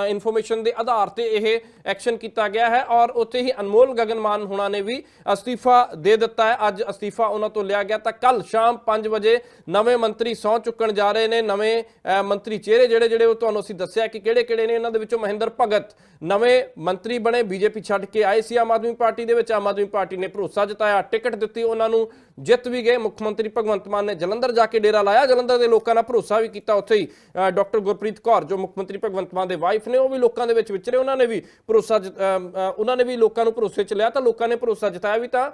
ਇਨਫੋਰਮੇਸ਼ਨ ਦੇ ਆਧਾਰ ਤੇ ਇਹ ਐਕਸ਼ਨ ਕੀਤਾ ਗਿਆ ਹੈ। ਔਰ ਉੱਥੇ ਹੀ ਅਨਮੋਲ ਗਗਨਮਾਨ ਹੁਣਾਂ ਨੇ ਵੀ ਅਸਤੀਫਾ ਦੇ ਦਿੱਤਾ ਹੈ। ਅੱਜ ਅਸਤੀਫਾ ਉਹਨਾਂ ਤੋਂ ਲਿਆ ਗਿਆ ਤਾਂ ਕੱਲ ਸ਼ਾਮ 5 ਵਜੇ ਨਵੇਂ ਮੰਤਰੀ ਸਹੁੰ ਚੁੱਕਣ ਜਾ ਰਹੇ ਨੇ। ਨਵੇਂ ਮੰਤਰੀ ਚਿਹਰੇ ਜਿਹੜੇ ਜਿਹੜੇ ਉਹ ਤੁਹਾਨੂੰ ਅਸੀਂ ਦੱਸਿਆ ਕਿ ਕਿਹੜੇ ਕਿਹੜੇ ਨੇ। ਇਹਨਾਂ ਦੇ ਵਿੱਚੋਂ ਮਹਿੰਦਰ ਭਗਤ ਨਵੇਂ ਮੰਤਰੀ ਬਣੇ ਬੀਜੇਪੀ ਛੱਡ ਕੇ ਆਏ ਸੀ ਆਮ ਆਦਮੀ ਪਾਰਟੀ ਦੇ ਵਿੱਚ। ਆਮ ਆਦਮੀ ਪਾਰਟੀ ਨੇ ਭਰੋਸਾ ਜਤਾਇਆ ਟਿਕਟ ਦਿੱਤੀ ਉਹਨਾਂ ਨੂੰ ਜਿੱਤ ਵੀ ਗਏ। ਮੁੱਖ ਮੰਤਰੀ ਭਗਵੰਤ ਮਾਨ ਨੇ ਜਲੰਧਰ ਜਾ ਕੇ ਡੇਰਾ ਲਾਇਆ। ਜਲੰਧਰ ਦੇ ਲੋਕਾਂ ਨਾਲ ਭਰੋਸਾ ਵੀ ਕੀਤਾ ਉੱਥੇ ਹੀ ਅ, ਡਾਕਟਰ ਗੁਰਪ੍ਰੀਤ ਕੌਰ ਜੋ ਮੁੱਖ ਮੰਤਰੀ ਭਗਵੰਤ ਮਾਨ ਦੇ ਵਾਈਫ ਨੇ ਉਹ ਵੀ ਲੋਕਾਂ ਦੇ ਵਿੱਚ ਵਿਚਰੇ। ਉਹਨਾਂ ਨੇ ਵੀ ਭਰੋਸਾ ਉਹਨਾਂ ਨੇ ਵੀ ਲੋਕਾਂ ਨੂੰ ਭਰੋਸੇ ਚ ਲਿਆ ਤਾਂ ਲੋਕਾਂ ਨੇ ਭਰੋਸਾ ਜਤਾਇਆ ਵੀ ਤਾਂ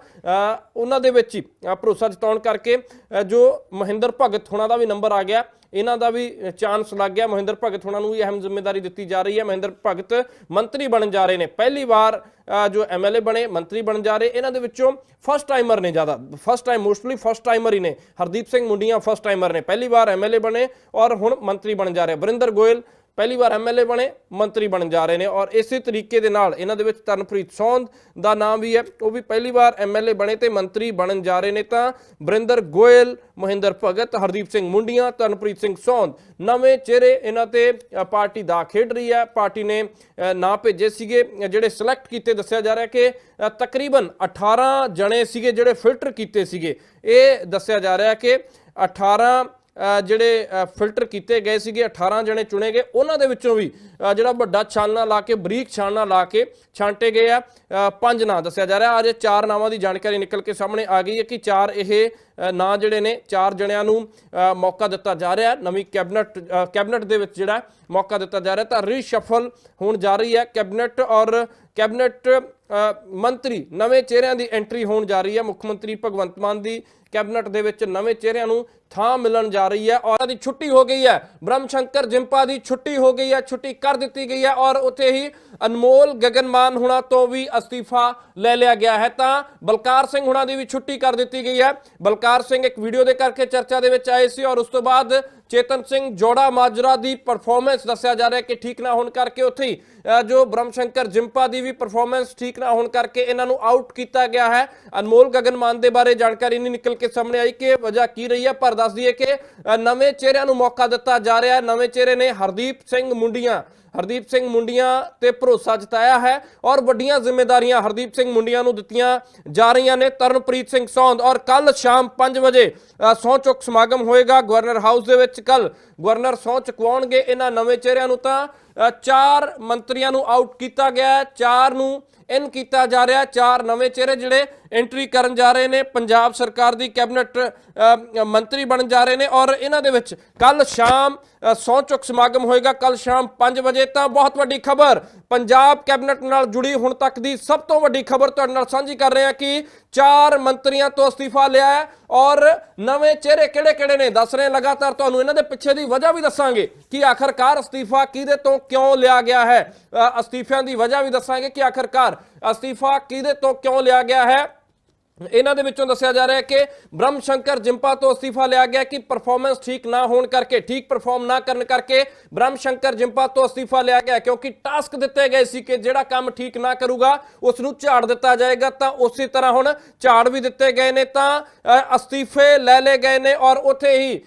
ਉਹਨਾਂ ਦੇ ਵਿੱਚ ਹੀ ਭਰੋਸਾ ਜਤਾਉਣ ਕਰਕੇ ਜੋ ਮਹਿੰਦਰ ਭਗਤ ਹੋਣਾ ਦਾ ਵੀ ਨੰਬਰ ਆ ਗਿਆ ਇਹਨਾਂ ਦਾ ਵੀ ਚਾਂਸ ਲੱਗ ਗਿਆ ਮਹਿੰਦਰ ਭਗਤ ਹੋਣਾ ਨੂੰ ਵੀ ਅਹਿਮ ਜ਼ਿੰਮੇਵਾਰੀ ਦਿੱਤੀ ਜਾ ਰਹੀ ਹੈ। ਮਹਿੰਦਰ ਭਗਤ ਮੰਤਰੀ ਬਣਨ ਜਾ ਰਹੇ ਨੇ। ਪਹਿਲੀ ਵਾਰ ਅ, ਜੋ ਐਮਐਲਏ ਬਣੇ ਮੰਤਰੀ ਬਣ ਜਾ ਰਹੇ ਇਹਨਾਂ ਦੇ ਵਿੱਚੋਂ ਫਸਟ ਟਾਈਮਰ ਨੇ ਜ਼ਿਆਦਾ first time mostly first timer ਹੀ ਨੇ। ਹਰਦੀਪ ਸਿੰਘ ਮੁੰਡੀਆਂ ਫਸਟ ਟਾਈਮਰ ਨੇ। ਪਹਿਲੀ ਵਾਰ ਐਮਐਲਏ ਬਣੇ ਔਰ ਹੁਣ ਮੰਤਰੀ ਬਣ ਜਾ ਰਹੇ। ਵਰਿੰਦਰ ਗੋਇਲ ਪਹਿਲੀ ਵਾਰ ਐਮਐਲਏ ਬਣੇ, ਮੰਤਰੀ ਬਣਨ ਜਾ ਰਹੇ ਨੇ ਔਰ ਇਸੇ ਤਰੀਕੇ ਦੇ ਨਾਲ ਇਹਨਾਂ ਦੇ ਵਿੱਚ ਤਰਨਪ੍ਰੀਤ ਸੌਂਦ ਦਾ ਨਾਮ ਵੀ ਹੈ। ਉਹ ਵੀ ਪਹਿਲੀ ਵਾਰ ਐਮਐਲਏ ਬਣੇ ਤੇ ਮੰਤਰੀ ਬਣਨ ਜਾ ਰਹੇ ਨੇ ਤਾਂ ਬਰਿੰਦਰ ਗੋਇਲ, ਮਹਿੰਦਰ ਭਗਤ, ਹਰਦੀਪ ਸਿੰਘ ਮੁੰਡੀਆਂ ਤਰਨਪ੍ਰੀਤ ਸਿੰਘ ਸੌਂਦ ਨਵੇਂ ਚਿਹਰੇ ਇਹਨਾਂ ਤੇ ਪਾਰਟੀ ਦਾ ਖੇਡ ਰਹੀ ਹੈ। ਪਾਰਟੀ ਨੇ ਨਾਂ ਭੇਜੇ ਸੀਗੇ, ਜਿਹੜੇ ਸਿਲੈਕਟ ਕੀਤੇ ਦੱਸਿਆ ਜਾ ਰਿਹਾ ਕਿ ਤਕਰੀਬਨ 18 ਜਣੇ ਸੀਗੇ ਜਿਹੜੇ ਫਿਲਟਰ ਕੀਤੇ ਸੀਗੇ। ਇਹ ਦੱਸਿਆ ਜਾ ਰਿਹਾ ਕਿ 18 ਜਿਹੜੇ ਫਿਲਟਰ ਕੀਤੇ ਗਏ ਸੀਗੇ 18 ਜਣੇ ਚੁਣੇ ਗਏ ਉਹਨਾਂ ਦੇ ਵਿੱਚੋਂ ਵੀ ਜਿਹੜਾ ਵੱਡਾ ਛਾਨਣਾ ਲਾ ਕੇ ਬਰੀਕ ਛਾਨਣਾ ਲਾ ਕੇ ਛਾਂਟੇ ਗਏ ਆ। ਪੰਜ ਨਾਂ ਦੱਸਿਆ ਜਾ ਰਿਹਾ। ਅੱਜ ਚਾਰ ਨਾਵਾਂ ਦੀ ਜਾਣਕਾਰੀ ਨਿਕਲ ਕੇ ਸਾਹਮਣੇ ਆ ਗਈ ਹੈ ਕਿ ਚਾਰ ਇਹ ਨਾਂ ਜਿਹੜੇ ਨੇ ਚਾਰ ਜਣਿਆਂ ਨੂੰ ਮੌਕਾ ਦਿੱਤਾ ਜਾ ਰਿਹਾ। ਨਵੀਂ ਕੈਬਨਟ ਅ, ਕੈਬਨਟ ਦੇ ਵਿੱਚ ਜਿਹੜਾ ਮੌਕਾ ਦਿੱਤਾ ਜਾ ਰਿਹਾ ਤਾਂ ਰੀਸ਼ਫਲ ਹੋਣ ਜਾ ਰਹੀ ਹੈ। ਕੈਬਨਟ ਔਰ ਕੈਬਨਟ ਮੰਤਰੀ ਨਵੇਂ ਚਿਹਰਿਆਂ ਦੀ ਐਂਟਰੀ ਹੋਣ ਜਾ ਰਹੀ ਹੈ। ਮੁੱਖ ਮੰਤਰੀ ਭਗਵੰਤ ਮਾਨ ਦੀ ਕੈਬਨਟ ਦੇ ਵਿੱਚ ਨਵੇਂ ਚਿਹਰਿਆਂ ਨੂੰ ਥਾਂ ਮਿਲਣ ਜਾ ਰਹੀ ਹੈ ਔਰ ਦੀ ਛੁੱਟੀ ਹੋ ਗਈ ਹੈ। ਬ੍ਰਹਮ ਸ਼ੰਕਰ ਜਿੰਪਾ ਦੀ ਛੁੱਟੀ ਹੋ ਗਈ ਹੈ, ਛੁੱਟੀ ਕਰ ਦਿੱਤੀ ਗਈ ਹੈ ਔਰ ਉੱਥੇ ਹੀ ਅਨਮੋਲ ਗਗਨਮਾਨ ਹੁਣਾ ਤੋਂ ਵੀ ਅਸਤੀਫਾ ਲੈ ਲਿਆ ਗਿਆ ਹੈ। ਤਾਂ ਬਲਕਾਰ ਸਿੰਘ ਹੁਣਾ ਦੀ ਵੀ ਛੁੱਟੀ ਕਰ ਦਿੱਤੀ ਗਈ ਹੈ। ਬਲਕਾਰ ਸਿੰਘ ਇੱਕ ਵੀਡੀਓ ਦੇ ਕਰਕੇ ਚਰਚਾ ਦੇ ਵਿੱਚ ਆਏ ਸੀ ਔਰ ਉਸ ਤੋਂ ਬਾਅਦ ਚੇਤਨ ਸਿੰਘ ਜੋੜਾ ਮਾਜਰਾ ਦੀ ਪਰਫਾਰਮੈਂਸ ਦੱਸਿਆ ਜਾ ਰਿਹਾ ਕਿ ਠੀਕ ਨਾ ਹੋਣ ਕਰਕੇ ਉੱਥੇ ਹੀ ਜੋ ਬ੍ਰਹਮਸ਼ੰਕਰ ਜਿੰਪਾ ਦੀ ਵੀ ਪਰਫਾਰਮੈਂਸ ਠੀਕ ਨਾ ਹੋਣ ਕਰਕੇ ਇਹਨਾਂ ਨੂੰ ਆਊਟ ਕੀਤਾ ਗਿਆ ਹੈ। ਅਨਮੋਲ ਗਗਨਮਾਨ ਦੇ ਬਾਰੇ ਜਾਣਕਾਰੀ ਨਹੀਂ ਨਿਕਲ ਕੇ ਸਾਹਮਣੇ ਆਈ ਕਿ ਵਜ੍ਹਾ ਕੀ ਰਹੀ ਹੈ, ਪਰ ਦੱਸ ਦਈਏ ਕਿ ਨਵੇਂ ਚਿਹਰਿਆਂ ਨੂੰ ਮੌਕਾ ਦਿੱਤਾ ਜਾ ਰਿਹਾ ਹੈ। ਨਵੇਂ ਚਿਹਰੇ ਨੇ ਹਰਦੀਪ ਸਿੰਘ ਮੁੰਡੀਆਂ ਹਰਦੀਪ ਸਿੰਘ ਮੁੰਡੀਆਂ ਤੇ ਭਰੋਸਾ ਜਤਾਇਆ ਹੈ ਔਰ ਵੱਡੀਆਂ ਜ਼ਿੰਮੇਵਾਰੀਆਂ ਹਰਦੀਪ ਸਿੰਘ ਮੁੰਡੀਆਂ ਨੂੰ ਦਿੱਤੀਆਂ ਜਾ ਰਹੀਆਂ ਨੇ। ਤਰਨਪ੍ਰੀਤ ਸਿੰਘ ਸੌਂਦ ਔਰ ਕੱਲ ਸ਼ਾਮ 5 ਵਜੇ ਅ, ਸਹੁੰ ਚੁੱਕ ਸਮਾਗਮ ਹੋਏਗਾ ਗਵਰਨਰ ਹਾਊਸ ਦੇ ਵਿੱਚ। ਕੱਲ ਗਵਰਨਰ ਸਹੁੰ ਚੁਕਵਾਉਣਗੇ ਇਹਨਾਂ ਨਵੇਂ ਚਿਹਰਿਆਂ ਨੂੰ ਤਾਂ। ਚਾਰ ਮੰਤਰੀਆਂ ਨੂੰ ਆਊਟ ਕੀਤਾ ਗਿਆ ਚਾਰ ਨੂੰ ਇਨ ਕੀਤਾ ਜਾ ਰਿਹਾ ਚਾਰ ਨਵੇਂ ਚਿਹਰੇ ਜਿਹੜੇ ਐਂਟਰੀ ਕਰਨ ਜਾ ਰਹੇ ਨੇ। ਪੰਜਾਬ ਸਰਕਾਰ ਦੀ ਕੈਬਨਿਟ ਮੰਤਰੀ ਬਣਨ ਜਾ ਰਹੇ ਨੇ ਔਰ ਇਹਨਾਂ ਦੇ ਵਿੱਚ ਕੱਲ ਸ਼ਾਮ ਅ, ਸਹੁੰ ਚੁੱਕ ਸਮਾਗਮ ਹੋਏਗਾ ਕੱਲ ਸ਼ਾਮ 5 ਵਜੇ। ਤਾਂ ਬਹੁਤ ਵੱਡੀ ਖਬਰ ਪੰਜਾਬ ਕੈਬਨਿਟ ਨਾਲ ਜੁੜੀ ਹੁਣ ਤੱਕ ਦੀ ਸਭ ਤੋਂ ਵੱਡੀ ਖਬਰ ਤੁਹਾਡੇ ਨਾਲ ਸਾਂਝੀ ਕਰ ਰਹੇ ਹਾਂ ਕਿ ਚਾਰ ਮੰਤਰੀਆਂ ਤੋਂ ਅਸਤੀਫਾ ਲਿਆ ਹੈ ਔਰ ਨਵੇਂ ਚਿਹਰੇ ਕਿਹੜੇ-ਕਿਹੜੇ ਨੇ? ਦੱਸ ਰਹੇ ਲਗਾਤਾਰ ਤੁਹਾਨੂੰ ਇਹਨਾਂ ਦੇ ਪਿੱਛੇ ਦੀ ਵਜ੍ਹਾ ਵੀ ਦੱਸਾਂਗੇ ਕਿ ਆਖਰਕਾਰ ਅਸਤੀਫਾ ਕਿਹਦੇ ਤੋਂ ਕਿਉਂ ਲਿਆ ਗਿਆ ਹੈ? ਅਸਤੀਫਿਆਂ ਦੀ ਵਜ੍ਹਾ ਵੀ ਦੱਸਾਂਗੇ ਕਿ ਆਖਰਕਾਰ ਅਸਤੀਫਾ ਕਿਹਦੇ ਤੋਂ ਕਿਉਂ ਲਿਆ ਗਿਆ ਹੈ? ਇਹਨਾਂ ਦੇ ਵਿੱਚੋਂ ਦੱਸਿਆ ਜਾ ਰਿਹਾ ਹੈ ਕਿ ਬ੍ਰਹਮ ਸ਼ੰਕਰ ਜਿੰਪਾ ਤੋਂ ਅਸਤੀਫਾ ਲਿਆ ਗਿਆ ਕਿ ਪਰਫਾਰਮੈਂਸ ਠੀਕ ਨਾ ਹੋਣ ਕਰਕੇ, ਠੀਕ ਪਰਫਾਰਮ ਨਾ ਕਰਨ ਕਰਕੇ ਬ੍ਰਹਮ ਸ਼ੰਕਰ ਜਿੰਪਾ ਤੋਂ ਅਸਤੀਫਾ ਲਿਆ ਗਿਆ, ਕਿਉਂਕਿ ਟਾਸਕ ਦਿੱਤੇ ਗਏ ਸੀ ਕਿ ਜਿਹੜਾ ਕੰਮ ਠੀਕ ਨਾ ਕਰੂਗਾ ਉਸ ਨੂੰ ਝਾੜ ਦਿੱਤਾ ਜਾਏਗਾ। ਤਾਂ ਉਸੇ ਤਰ੍ਹਾਂ ਹੁਣ ਝਾੜ ਵੀ ਦਿੱਤੇ ਗਏ ਨੇ ਤਾਂ ਅਸਤੀਫੇ ਲੈ ਲਏ ਗਏ ਨੇ ਔਰ ਉੱਥੇ ਹੀ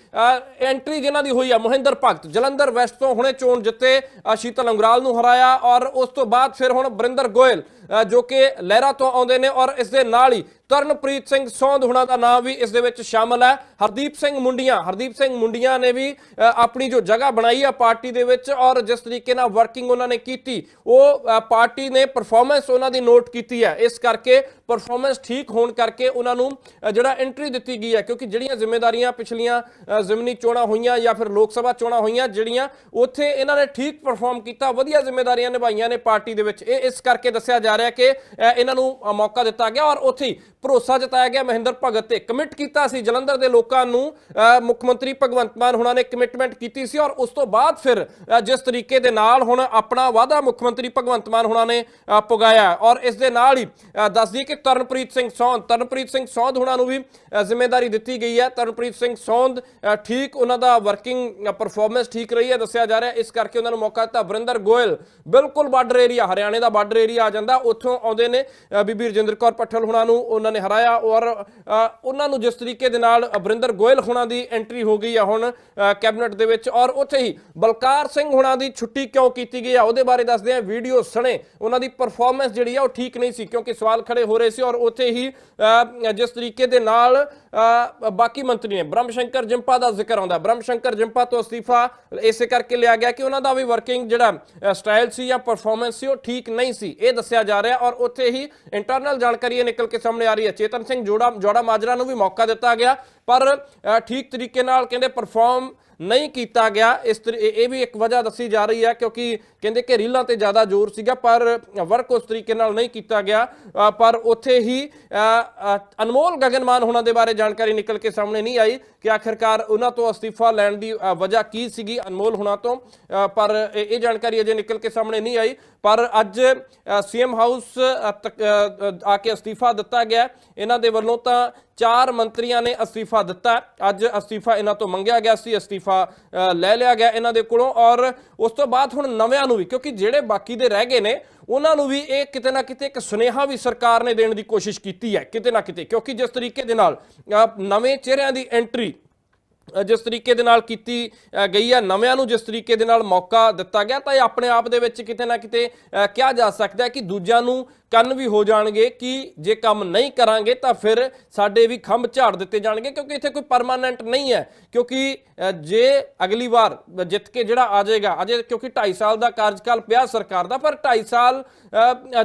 ਐਂਟਰੀ ਜਿਨ੍ਹਾਂ ਦੀ ਹੋਈ ਆ, ਮੋਹਿੰਦਰ ਭਗਤ, ਜਲੰਧਰ ਵੈਸਟ ਤੋਂ ਹੁਣੇ ਚੋਣ ਜਿੱਤੇ ਸ਼ੀਤਲ ਅੰਗਰਾਲ ਨੂੰ ਹਰਾਇਆ ਔਰ ਉਸ ਤੋਂ ਬਾਅਦ ਫਿਰ ਹੁਣ ਬਰਿੰਦਰ ਗੋਇਲ ਜੋ ਕਿ ਲਹਿਰਾ ਤੋਂ ਆਉਂਦੇ ਨੇ ਔਰ ਇਸ ਦੇ ਨਾਲ ਹੀ ਤਰਨਪ੍ਰੀਤ ਸਿੰਘ ਸੌਂਦ ਹੁਣਾਂ ਦਾ ਨਾਮ ਵੀ ਇਸ ਦੇ ਵਿੱਚ ਸ਼ਾਮਲ ਹੈ। ਹਰਦੀਪ ਸਿੰਘ ਮੁੰਡੀਆਂ ਹਰਦੀਪ ਸਿੰਘ ਮੁੰਡੀਆਂ ਨੇ ਵੀ ਆਪਣੀ ਜੋ ਜਗ੍ਹਾ ਬਣਾਈ ਆ ਪਾਰਟੀ ਦੇ ਵਿੱਚ ਔਰ ਜਿਸ ਤਰੀਕੇ ਨਾਲ ਵਰਕਿੰਗ ਉਹਨਾਂ ਨੇ ਕੀਤੀ ਉਹ ਪਾਰਟੀ ਨੇ ਪਰਫਾਰਮੈਂਸ ਉਹਨਾਂ ਦੀ ਨੋਟ ਕੀਤੀ ਹੈ। ਇਸ ਕਰਕੇ ਪਰਫਾਰਮੈਂਸ ਠੀਕ ਹੋਣ ਕਰਕੇ ਉਹਨਾਂ ਨੂੰ ਜਿਹੜਾ ਐਂਟਰੀ ਦਿੱਤੀ ਗਈ ਹੈ ਕਿਉਂਕਿ ਜਿਹੜੀਆਂ ਜ਼ਿੰਮੇਵਾਰੀਆਂ ਪਿਛਲੀਆਂ ਅ, ਜ਼ਿਮਨੀ ਚੋਣਾਂ ਹੋਈਆਂ ਜਾਂ ਫਿਰ ਲੋਕ ਸਭਾ ਚੋਣਾਂ ਹੋਈਆਂ ਜਿਹੜੀਆਂ ਉੱਥੇ ਇਹਨਾਂ ਨੇ ਠੀਕ ਪਰਫਾਰਮ ਕੀਤਾ ਵਧੀਆ ਜ਼ਿੰਮੇਵਾਰੀਆਂ ਨਿਭਾਈਆਂ ਨੇ ਪਾਰਟੀ ਦੇ ਵਿੱਚ। ਇਹ ਇਸ ਕਰਕੇ ਦੱਸਿਆ ਜਾ ਰਿਹਾ ਕਿ ਇਹਨਾਂ ਨੂੰ ਮੌਕਾ ਦਿੱਤਾ ਗਿਆ ਔਰ ਉੱਥੇ ਹੀ ਭਰੋਸਾ ਜਤਾਇਆ ਗਿਆ। ਮਹਿੰਦਰ ਭਗਤ ਤੇ ਕਮਿਟ ਕੀਤਾ ਸੀ। ਜਲੰਧਰ ਦੇ ਲੋਕਾਂ ਨੂੰ ਮੁੱਖ ਮੰਤਰੀ ਭਗਵੰਤ ਮਾਨ ਹੁਣਾਂ ਨੇ ਕਮਿਟਮੈਂਟ ਕੀਤੀ ਸੀ ਔਰ ਉਸ ਤੋਂ ਬਾਅਦ ਫਿਰ ਜਿਸ ਤਰੀਕੇ ਦੇ ਨਾਲ ਹੁਣ ਆਪਣਾ ਵਾਅਦਾ ਮੁੱਖ ਮੰਤਰੀ ਭਗਵੰਤ ਮਾਨ ਹੁਣਾਂ ਨੇ ਪੁਗਾਇਆ ਔਰ ਇਸ ਦੇ ਨਾਲ ਹੀ ਦੱਸਦੀ ਕਿ ਤਰਨਪ੍ਰੀਤ ਸਿੰਘ ਸੌਂਦ ਤਰਨਪ੍ਰੀਤ ਸਿੰਘ ਸੌਂਦ ਹੁਣਾਂ ਨੂੰ ਵੀ ਜ਼ਿੰਮੇਵਾਰੀ ਦਿੱਤੀ ਗਈ ਹੈ। ਤਰਨਪ੍ਰੀਤ ਸਿੰਘ ਸੌਂਦ ਠੀਕ ਉਹਨਾਂ ਦਾ ਵਰਕਿੰਗ ਪਰਫਾਰਮੈਂਸ ਠੀਕ ਰਹੀ ਹੈ ਦੱਸਿਆ ਜਾ ਰਿਹਾ ਇਸ ਕਰਕੇ ਉਹਨਾਂ ਨੂੰ ਮੌਕਾ ਦਿੱਤਾ। ਵਰਿੰਦਰ ਗੋਇਲ ਬਿਲਕੁਲ ਬਾਰਡਰ ਏਰੀਆ ਹਰਿਆਣੇ ਦਾ ਬਾਰਡਰ ਏਰੀਆ ਆ ਜਾਂਦਾ। ਉੱਥੋਂ ਆਉਂਦੇ ਨੇ ਅ, ਬੀਬੀ ਰਜਿੰਦਰ ਕੌਰ ਪੱਠਲ ਹੁਣਾਂ ਨੂੰ ਉਹਨਾਂ ਨੇ ਹਰਾਇਆ ਔਰ ਉਹਨਾਂ ਨੂੰ ਜਿਸ ਤਰੀਕੇ ਦੇ ਨਾਲ ਵਰਿੰਦਰ ਗੋਇਲ ਹੁਣਾਂ ਦੀ ਐਂਟਰੀ ਹੋ ਗਈ ਆ ਹੁਣ ਅ, ਕੈਬਨਿਟ ਦੇ ਵਿੱਚ ਔਰ ਉੱਥੇ ਹੀ ਬਲਕਾਰ ਸਿੰਘ ਹੁਣਾਂ ਦੀ ਛੁੱਟੀ ਕਿਉਂ ਕੀਤੀ ਗਈ ਹੈ ਉਹਦੇ ਬਾਰੇ ਦੱਸਦੇ ਹਾਂ ਵੀਡੀਓ ਸਣੇ। ਉਹਨਾਂ ਦੀ ਪਰਫਾਰਮੈਂਸ ਜਿਹੜੀ ਆ ਉਹ ਠੀਕ ਨਹੀਂ ਸੀ ਕਿਉਂਕਿ ਸਵਾਲ ਖੜੇ ਹੋ ਰਹੇ ਸੀ ਔਰ ਉੱਥੇ ਹੀ ਜਿਸ ਤਰੀਕੇ ਦੇ ਨਾਲ ਬਾਕੀ ਮੰਤਰੀ ਨੇ ਬ੍ਰਹਮ ਸ਼ੰਕਰ ਜਿੰਪਾ ਦਾ ਜ਼ਿਕਰ ਆਉਂਦਾ। ਬ੍ਰਹਮ ਸ਼ੰਕਰ ਜਿੰਪਾ ਤੋਂ ਅਸਤੀਫਾ ਇਸੇ ਕਰਕੇ ਲਿਆ ਗਿਆ ਕਿ ਉਹਨਾਂ ਦਾ ਵੀ ਵਰਕਿੰਗ ਜਿਹੜਾ ਸਟਾਈਲ ਸੀ ਜਾਂ ਪਰਫਾਰਮੈਂਸ ਸੀ ਉਹ ਠੀਕ ਨਹੀਂ ਸੀ। ਇਹ ਦੱਸਿਆ ਜਾ ਰਿਹਾ ਔਰ ਉੱਥੇ ਹੀ ਇੰਟਰਨਲ ਜਾਣਕਾਰੀ ਇਹ ਨਿਕਲ ਕੇ ਸਾਹਮਣੇ ਆ ਰਹੀ ਹੈ। ਚੇਤਨ ਸਿੰਘ ਜੋੜਾ ਜੋੜਾ ਮਾਜਰਾ ਨੂੰ ਵੀ ਮੌਕਾ ਦਿੱਤਾ ਗਿਆ। ਪਰ ਠੀਕ ਤਰੀਕੇ ਨਾਲ ਕਹਿੰਦੇ ਪਰਫਾਰਮ ਨਹੀਂ ਕੀਤਾ ਗਿਆ। ਇਸ ਤਰੀ- ਇਹ ਇਹ ਵੀ ਇੱਕ ਵਜ੍ਹਾ ਦੱਸੀ ਜਾ ਰਹੀ ਹੈ ਕਿਉਂਕਿ ਕਹਿੰਦੇ ਕਿ ਰੀਲਾਂ ਤੇ ਜ਼ਿਆਦਾ ਜ਼ੋਰ ਸੀਗਾ ਪਰ ਵਰਕ ਉਸ ਤਰੀਕੇ ਨਾਲ ਨਹੀਂ ਕੀਤਾ ਗਿਆ। ਪਰ ਉੱਥੇ ਹੀ ਅਨਮੋਲ ਗਗਨਮਾਨ ਹੋਣਾ ਦੇ ਬਾਰੇ ਜਾਣਕਾਰੀ ਨਿਕਲ ਕੇ ਸਾਹਮਣੇ ਨਹੀਂ ਆਈ ਕਿ ਆਖਿਰਕਾਰ ਉਹਨਾਂ ਤੋਂ ਅਸਤੀਫਾ ਲੈਣ ਦੀ ਵਜ੍ਹਾ ਕੀ ਸੀਗੀ ਅਨਮੋਲ ਹੋਣਾ ਤੋਂ। ਪਰ ਇਹ ਜਾਣਕਾਰੀ ਅਜੇ ਨਿਕਲ ਕੇ ਸਾਹਮਣੇ ਨਹੀਂ ਆਈ। ਪਰ ਅੱਜ ਸੀਐਮ ਹਾਊਸ ਅ, ਆ ਕੇ ਅਸਤੀਫਾ ਦਿੱਤਾ ਗਿਆ। ਇਹਨਾਂ ਦੇ ਵੱਲੋਂ ਤਾਂ ਚਾਰ ਮੰਤਰੀਆਂ ਨੇ ਅਸਤੀਫਾ ਦਿੱਤਾ ਅੱਜ ਅਸਤੀਫਾ ਇਹਨਾਂ ਤੋਂ ਮੰਗਿਆ ਗਿਆ ਸੀ, ਅਸਤੀਫਾ ਲੈ ਲਿਆ ਗਿਆ ਇਹਨਾਂ ਦੇ ਕੋਲੋਂ ਔਰ ਉਸ ਤੋਂ ਬਾਅਦ ਹੁਣ ਨਵਿਆਂ ਨੂੰ ਵੀ, ਕਿਉਂਕਿ ਜਿਹੜੇ ਬਾਕੀ ਦੇ ਰਹਿ ਗਏ ਨੇ, ਉਹਨਾਂ ਨੂੰ ਵੀ ਇਹ ਕਿਤੇ ਨਾ ਕਿਤੇ ਇੱਕ ਸੁਨੇਹਾ ਵੀ ਸਰਕਾਰ ਨੇ ਦੇਣ ਦੀ ਕੋਸ਼ਿਸ਼ ਕੀਤੀ ਹੈ, ਕਿਤੇ ਨਾ ਕਿਤੇ। ਕਿਉਂਕਿ ਜਿਸ ਤਰੀਕੇ ਦੇ ਨਾਲ ਨਵੇਂ ਚਿਹਰਿਆਂ ਦੀ ਐਂਟਰੀ ਜਿਸ ਤਰੀਕੇ ਦੇ ਨਾਲ ਕੀਤੀ ਗਈ ਹੈ, ਨਵਿਆਂ ਨੂੰ ਜਿਸ ਤਰੀਕੇ ਦੇ ਨਾਲ ਮੌਕਾ ਦਿੱਤਾ ਗਿਆ, ਤਾਂ ਇਹ ਆਪਣੇ ਆਪ ਦੇ ਵਿੱਚ ਕਿਤੇ ਨਾ ਕਿਤੇ ਕਿਹਾ ਜਾ ਸਕਦਾ ਹੈ ਕਿ ਦੂਜਿਆਂ ਨੂੰ ਕੰਨ ਵੀ ਹੋ ਜਾਣਗੇ ਕਿ ਜੇ ਕੰਮ ਨਹੀਂ ਕਰਾਂਗੇ ਤਾਂ ਫਿਰ ਸਾਡੇ ਵੀ ਖੰਭ ਝਾੜ ਦਿੱਤੇ ਜਾਣਗੇ, ਕਿਉਂਕਿ ਇੱਥੇ ਕੋਈ ਪਰਮਾਨੈਂਟ ਨਹੀਂ ਹੈ। ਕਿਉਂਕਿ ਜੇ ਅਗਲੀ ਵਾਰ ਜਿੱਤ ਕੇ ਜਿਹੜਾ ਆ ਜਾਏਗਾ, ਅਜੇ ਕਿਉਂਕਿ 2.5 ਸਾਲ ਦਾ ਕਾਰਜਕਾਲ ਪਿਆ ਸਰਕਾਰ ਦਾ, ਪਰ 2.5 ਸਾਲ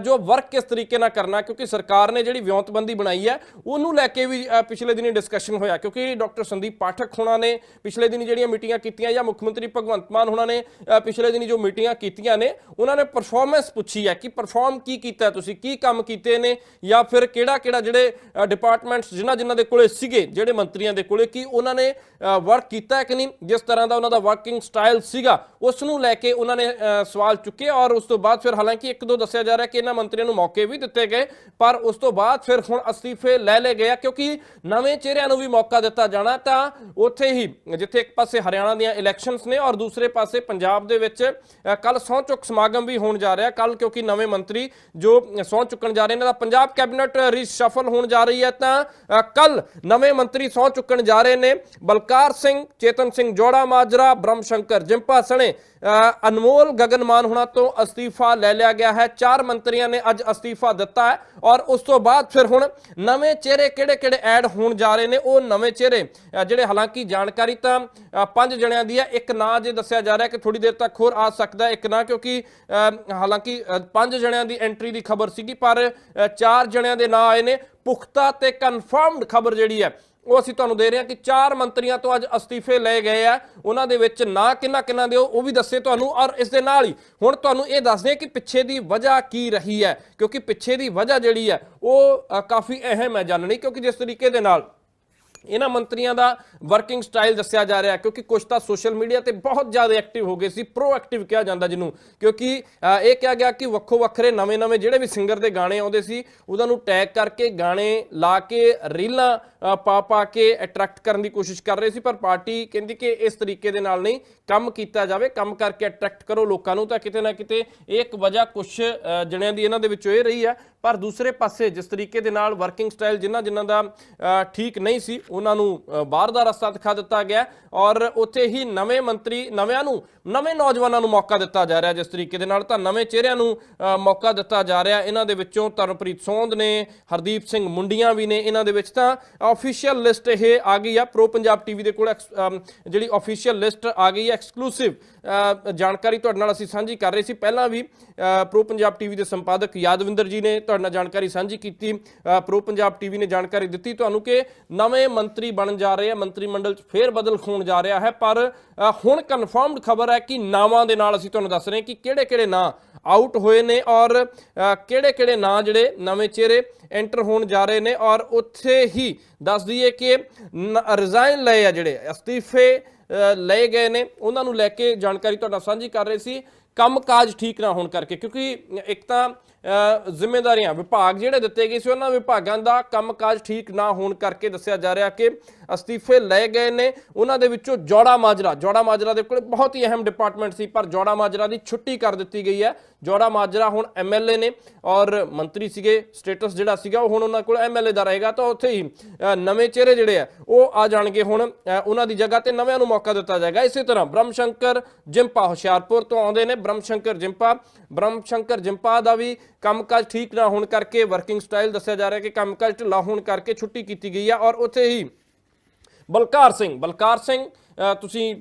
ਜੋ ਵਰਕ ਕਿਸ ਤਰੀਕੇ ਨਾਲ ਕਰਨਾ, ਕਿਉਂਕਿ ਸਰਕਾਰ ਨੇ ਜਿਹੜੀ ਵਿਉਂਤਬੰਦੀ ਬਣਾਈ ਹੈ, ਉਹਨੂੰ ਲੈ ਕੇ ਵੀ ਪਿਛਲੇ ਦਿਨੀ ਡਿਸਕਸ਼ਨ ਹੋਇਆ। ਕਿਉਂਕਿ ਡਾਕਟਰ ਸੰਦੀਪ ਪਾਠਕ ਹੋਣਾ ਨੇ ਪਿਛਲੇ ਦਿਨੀ ਜਿਹੜੀਆਂ ਮੀਟਿੰਗਾਂ ਕੀਤੀਆਂ ਜਾਂ ਮੁੱਖ ਮੰਤਰੀ ਭਗਵੰਤ ਮਾਨ ਹੋਣਾ ਨੇ ਪਿਛਲੇ ਦਿਨੀ ਜੋ ਮੀਟਿੰਗਾਂ ਕੀਤੀਆਂ ਨੇ, ਉਹਨਾਂ ਨੇ ਪਰਫਾਰਮੈਂਸ ਪੁੱਛੀ ਹੈ ਕਿ ਪਰਫਾਰਮ ਕੀ ਕੀਤਾ ਤੁਸੀਂ ਕੀ ਕੰਮ ਕੀਤੇ ਨੇ ਜਾਂ ਫਿਰ ਕਿਹੜਾ ਕਿਹੜਾ ਜਿਹੜੇ ਡਿਪਾਰਟਮੈਂਟਸ ਜਿਨ੍ਹਾਂ ਜਿਨ੍ਹਾਂ ਦੇ ਕੋਲੇ ਸੀਗੇ, ਜਿਹੜੇ ਮੰਤਰੀਆਂ ਦੇ ਕੋਲੇ, ਕੀ ਉਹਨਾਂ ਨੇ ਵਰਕ ਕੀਤਾ ਕਿ ਨਹੀਂ? ਜਿਸ ਤਰ੍ਹਾਂ ਦਾ ਉਹਨਾਂ ਦਾ ਵਰਕਿੰਗ ਸਟਾਈਲ ਸੀਗਾ ਉਸ ਨੂੰ ਲੈ ਕੇ ਉਹਨਾਂ ਨੇ ਸਵਾਲ ਚੁੱਕੇ ਔਰ ਉਸ ਤੋਂ ਬਾਅਦ ਫਿਰ ਹਾਲਾਂਕਿ ਇੱਕ ਦੋ ਦੱਸਿਆ ਜਾ ਰਿਹਾ ਕਿ ਇਹਨਾਂ ਮੰਤਰੀਆਂ ਨੂੰ ਮੌਕੇ ਵੀ ਦਿੱਤੇ ਗਏ, ਪਰ ਉਸ ਤੋਂ ਬਾਅਦ ਫਿਰ ਹੁਣ ਅਸਤੀਫੇ ਲੈ ਲਏ ਗਏ ਆ, ਕਿਉਂਕਿ ਨਵੇਂ ਚਿਹਰਿਆਂ ਨੂੰ ਵੀ ਮੌਕਾ ਦਿੱਤਾ ਜਾਣਾ ਤਾਂ ਉੱਥੇ ਹੀ, ਜਿੱਥੇ ਇੱਕ ਪਾਸੇ ਹਰਿਆਣਾ ਦੀਆਂ ਇਲੈਕਸ਼ਨਸ ਨੇ ਔਰ ਦੂਸਰੇ ਪਾਸੇ ਪੰਜਾਬ ਦੇ ਵਿੱਚ ਕੱਲ ਸਹੁੰ ਚੁੱਕ ਸਮਾਗਮ ਵੀ ਹੋਣ ਜਾ ਰਿਹਾ ਕੱਲ ਕਿਉਂਕਿ ਨਵੇਂ ਮੰਤਰੀ ਜੋ ਸਹੁੰ ਚੁੱਕਣ ਜਾ ਰਹੇ ਨੇ, ਤਾਂ ਪੰਜਾਬ ਕੈਬਨਿਟ ਰੀਸ਼ਫਲ ਹੋਣ ਜਾ ਰਹੀ ਹੈ ਤਾਂ ਕੱਲ ਨਵੇਂ ਮੰਤਰੀ ਸਹੁੰ ਚੁੱਕਣ ਜਾ ਰਹੇ ਨੇ ਬਲਕਾਰ ਸਿੰਘ, ਚੇਤਨ ਸਿੰਘ ਜੋੜਾ, ਮਾਜਰਾ ਬ੍ਰਹਮ ਸ਼ੰਕਰ ਜਿੰਪਾ ਸਣੇ ਅਨਮੋਲ ਗਗਨਮਾਨ ਹੁਣਾਂ ਤੋਂ ਅਸਤੀਫਾ ਲੈ ਲਿਆ ਗਿਆ ਹੈ। ਚਾਰ ਮੰਤਰੀਆਂ ਨੇ ਅੱਜ ਅਸਤੀਫਾ ਦਿੱਤਾ ਹੈ ਔਰ ਉਸ ਤੋਂ ਬਾਅਦ ਫਿਰ ਹੁਣ ਨਵੇਂ ਚਿਹਰੇ ਕਿਹੜੇ-ਕਿਹੜੇ ਐਡ ਹੋਣ ਜਾ ਰਹੇ ਨੇ, ਉਹ ਨਵੇਂ ਚਿਹਰੇ ਜਿਹੜੇ ਹਾਲਾਂਕਿ ਜਾਣਕਾਰੀ ਤਾਂ ਪੰਜ ਜਣਿਆਂ ਦੀ ਹੈ। ਇੱਕ ਨਾਂ ਜੇ ਦੱਸਿਆ ਜਾ ਰਿਹਾ ਕਿ ਥੋੜੀ ਦੇਰ ਤੱਕ ਹੋਰ ਆ ਸਕਦਾ ਇੱਕ ਨਾਂ ਕਿਉਂਕਿ ਹਾਲਾਂਕਿ ਪੰਜ ਜਣਿਆਂ ਦੀ ਐਂਟਰੀ ਦੀ ਖਬਰ ਸੀਗੀ ਪਰ ਚਾਰ ਜਣਿਆਂ ਦੇ ਨਾਂ ਆਏ ਨੇ। ਪੁਖਤਾ ਤੇ ਕਨਫਰਮਡ ਖਬਰ ਜਿਹੜੀ ਹੈ ਉਹ ਅਸੀਂ ਤੁਹਾਨੂੰ ਦੇ ਰਹੇ ਹਾਂ ਕਿ ਚਾਰ ਮੰਤਰੀਆਂ ਤੋਂ ਅੱਜ ਅਸਤੀਫੇ ਲਏ ਗਏ ਆ। ਉਹਨਾਂ ਦੇ ਵਿੱਚ ਨਾ ਕਿੰਨਾ ਕਿੰਨਾ ਦਿਓ, ਉਹ ਵੀ ਦੱਸੇ ਤੁਹਾਨੂੰ ਔਰ ਇਸ ਦੇ ਨਾਲ ਹੀ ਹੁਣ ਤੁਹਾਨੂੰ ਇਹ ਦੱਸਦੇ ਕਿ ਪਿੱਛੇ ਦੀ ਵਜ੍ਹਾ ਕੀ ਰਹੀ ਹੈ, ਕਿਉਂਕਿ ਪਿੱਛੇ ਦੀ ਵਜ੍ਹਾ ਜਿਹੜੀ ਹੈ, ਉਹ ਕਾਫੀ ਅਹਿਮ ਹੈ ਜਾਣਨੀ ਕਿਉਂਕਿ ਜਿਸ ਤਰੀਕੇ ਦੇ ਨਾਲ ਇਹਨਾਂ ਮੰਤਰੀਆਂ ਦਾ ਵਰਕਿੰਗ ਸਟਾਈਲ ਦੱਸਿਆ ਜਾ ਰਿਹਾ ਕਿਉਂਕਿ ਕੁਝ ਤਾਂ ਸੋਸ਼ਲ ਮੀਡੀਆ ਤੇ ਬਹੁਤ ਜ਼ਿਆਦਾ ਐਕਟਿਵ ਹੋ ਗਏ ਸੀ ਪ੍ਰੋਐਕਟਿਵ ਕਿਹਾ ਜਾਂਦਾ ਜਿਹਨੂੰ, ਕਿਉਂਕਿ ਇਹ ਕਿਹਾ ਗਿਆ ਕਿ ਵੱਖੋ ਵੱਖਰੇ ਨਵੇਂ-ਨਵੇਂ ਜਿਹੜੇ ਵੀ ਸਿੰਗਰ ਦੇ ਗਾਣੇ ਆਉਂਦੇ ਸੀ ਉਹਨਾਂ ਨੂੰ ਟੈਗ ਕਰਕੇ ਗਾਣੇ ਲਾ ਕੇ ਰੀਲਾਂ ਪਾ ਪਾ ਕੇ ਅਟਰੈਕਟ ਕਰਨ ਦੀ ਕੋਸ਼ਿਸ਼ ਕਰ ਰਹੇ ਸੀ, ਪਰ ਪਾਰਟੀ ਕਹਿੰਦੀ ਕਿ ਇਸ ਤਰੀਕੇ ਦੇ ਨਾਲ ਨਹੀਂ, ਕੰਮ ਕੀਤਾ ਜਾਵੇ, ਕੰਮ ਕਰਕੇ ਅਟਰੈਕਟ ਕਰੋ ਲੋਕਾਂ ਨੂੰ ਤਾਂ ਕਿਤੇ ਨਾ ਕਿਤੇ ਇਹ ਇੱਕ ਵਜ੍ਹਾ ਕੁਝ ਜਣਿਆਂ ਦੀ ਇਹਨਾਂ ਦੇ ਵਿੱਚੋਂ ਇਹ ਰਹੀ ਹੈ ਪਰ ਦੂਸਰੇ ਪਾਸੇ ਜਿਸ ਤਰੀਕੇ ਦੇ ਨਾਲ ਵਰਕਿੰਗ ਸਟਾਈਲ ਜਿਨ੍ਹਾਂ ਜਿਨ੍ਹਾਂ ਦਾ ਠੀਕ ਨਹੀਂ ਸੀ, ਉਹਨਾਂ ਨੂੰ ਬਾਹਰ ਦਾ ਰਸਤਾ ਦਿਖਾ ਦਿੱਤਾ ਗਿਆ ਔਰ ਉੱਥੇ ਹੀ ਨਵੇਂ ਮੰਤਰੀ, ਨਵਿਆਂ ਨੂੰ, ਨਵੇਂ ਨੌਜਵਾਨਾਂ ਨੂੰ ਮੌਕਾ ਦਿੱਤਾ ਜਾ ਰਿਹਾ ਜਿਸ ਤਰੀਕੇ ਦੇ ਨਾਲ ਤਾਂ ਨਵੇਂ ਚਿਹਰਿਆਂ ਨੂੰ ਮੌਕਾ ਦਿੱਤਾ ਜਾ ਰਿਹਾ। ਇਹਨਾਂ ਦੇ ਵਿੱਚੋਂ ਤਰਨਪ੍ਰੀਤ ਸੌਂਦ ਨੇ, ਹਰਦੀਪ ਸਿੰਘ ਮੁੰਡੀਆਂ ਵੀ ਨੇ। ਇਹਨਾਂ ਦੇ ਵਿੱਚ ਤਾਂ ਆਫੀਸ਼ੀਅਲ ਲਿਸਟ ਇਹ ਆ ਗਈ ਆ। ਪ੍ਰੋ ਪੰਜਾਬ ਟੀਵੀ ਦੇ ਕੋਲ ਐਕਸ- ਜਿਹੜੀ ਆਫੀਸ਼ੀਅਲ ਲਿਸਟ ਆ ਗਈ ਹੈ ਐਕਸਕਲੂਸਿਵ ਜਾਣਕਾਰੀ ਤੁਹਾਡੇ ਨਾਲ ਅਸੀਂ ਸਾਂਝੀ ਕਰ ਰਹੇ ਸੀ। ਪਹਿਲਾਂ ਵੀ ਪ੍ਰੋ ਪੰਜਾਬ ਟੀਵੀ ਦੇ ਸੰਪਾਦਕ ਯਾਦਵਿੰਦਰ ਜੀ ਨੇ ਤੁਹਾਡੇ ਨਾਲ ਜਾਣਕਾਰੀ ਸਾਂਝੀ ਕੀਤੀ ਪ੍ਰੋ ਪੰਜਾਬ ਟੀਵੀ ਨੇ ਜਾਣਕਾਰੀ ਦਿੱਤੀ ਤੁਹਾਨੂੰ ਕਿ ਨਵੇਂ ਮੰਤਰੀ ਬਣਨ ਜਾ ਰਹੇ ਆ, ਮੰਤਰੀ ਮੰਡਲ 'ਚ ਫੇਰ ਬਦਲ ਹੋਣ ਜਾ ਰਿਹਾ ਹੈ, ਪਰ ਹੁਣ ਕਨਫਰਮਡ ਖਬਰ ਹੈ ਕਿ ਨਾਵਾਂ ਦੇ ਨਾਲ ਅਸੀਂ ਤੁਹਾਨੂੰ ਦੱਸ ਰਹੇ ਕਿ ਕਿਹੜੇ-ਕਿਹੜੇ ਨਾਂ ਆਊਟ ਹੋਏ ਨੇ ਔਰ ਕਿਹੜੇ-ਕਿਹੜੇ ਨਾਂ ਜਿਹੜੇ ਨਵੇਂ ਚਿਹਰੇ ਐਂਟਰ ਹੋਣ ਜਾ ਰਹੇ ਨੇ ਔਰ ਉੱਥੇ ਹੀ ਦੱਸ ਦਈਏ ਕਿ ਰਿਜ਼ਾਈਨ ਲਏ ਆ ਜਿਹੜੇ ਅਸਤੀਫੇ ਲਏ ਗਏ ਨੇ, ਉਹਨਾਂ ਨੂੰ ਲੈ ਕੇ ਜਾਣਕਾਰੀ ਤੁਹਾਡਾ ਸਾਂਝੀ ਕਰ ਰਹੇ ਸੀ। ਕੰਮਕਾਜ ਠੀਕ ਨਾ ਹੋਣ ਕਰਕੇ, ਕਿਉਂਕਿ ਇੱਕ ਤਾਂ ਜ਼ਿੰਮੇਵਾਰੀਆਂ ਵਿਭਾਗ ਜਿਹੜੇ ਦਿੱਤੇ ਗਏ ਸੀ, ਉਹਨਾਂ ਵਿਭਾਗਾਂ ਦਾ ਕੰਮਕਾਜ ਠੀਕ ਨਾ ਹੋਣ ਕਰਕੇ ਦੱਸਿਆ ਜਾ ਰਿਹਾ ਕਿ ਅਸਤੀਫੇ ਲਏ ਗਏ ਨੇ। ਉਹਨਾਂ ਦੇ ਵਿੱਚੋਂ ਜੋੜਾ ਮਾਜਰਾ ਜੋੜਾ ਮਾਜਰਾ ਦੇ ਕੋਲ ਬਹੁਤ ਹੀ ਅਹਿਮ ਡਿਪਾਰਟਮੈਂਟ ਸੀ, ਪਰ ਜੋੜਾ ਮਾਜਰਾ ਦੀ ਛੁੱਟੀ ਕਰ ਦਿੱਤੀ ਗਈ ਹੈ। ਜੋੜਾ ਮਾਜਰਾ ਹੁਣ ਐਮਐਲਏ ਨੇ ਔਰ ਮੰਤਰੀ ਸੀਗੇ ਸਟੇਟਸ ਜਿਹੜਾ ਸੀਗਾ, ਉਹ ਹੁਣ ਉਹਨਾਂ ਕੋਲ ਐਮਐਲਏ ਦਾ ਰਹੇਗਾ। ਤਾਂ ਉੱਥੇ ਹੀ ਨਵੇਂ ਚਿਹਰੇ ਜਿਹੜੇ ਆ, ਉਹ ਆ ਜਾਣਗੇ ਹੁਣ ਉਹਨਾਂ ਦੀ ਜਗ੍ਹਾ ਤੇ ਨਵਿਆਂ ਨੂੰ ਮੌਕਾ ਦਿੱਤਾ ਜਾਏਗਾ। ਇਸੇ ਤਰ੍ਹਾਂ ਬ੍ਰਹਮ ਸ਼ੰਕਰ ਜਿੰਪਾ ਹੁਸ਼ਿਆਰਪੁਰ ਤੋਂ ਆਉਂਦੇ ਨੇ। ਬ੍ਰਹਮ ਸ਼ੰਕਰ ਜਿੰਪਾ ਬ੍ਰਹਮ ਸ਼ੰਕਰ ਜਿੰਪਾ ਦਾ ਵੀ ਕੰਮਕਾਜ ਠੀਕ ਨਾ ਹੋਣ ਕਰਕੇ ਵਰਕਿੰਗ ਸਟਾਈਲ ਦੱਸਿਆ ਜਾ ਰਿਹਾ ਕਿ ਕੰਮਕਾਜ ਢਿੱਲਾ ਹੋਣ ਕਰਕੇ ਛੁੱਟੀ ਕੀਤੀ ਗਈ ਹੈ ਔਰ ਉੱਥੇ ਹੀ ਬਲਕਾਰ ਸਿੰਘ ਬਲਕਾਰ ਸਿੰਘ ਤੁਸੀਂ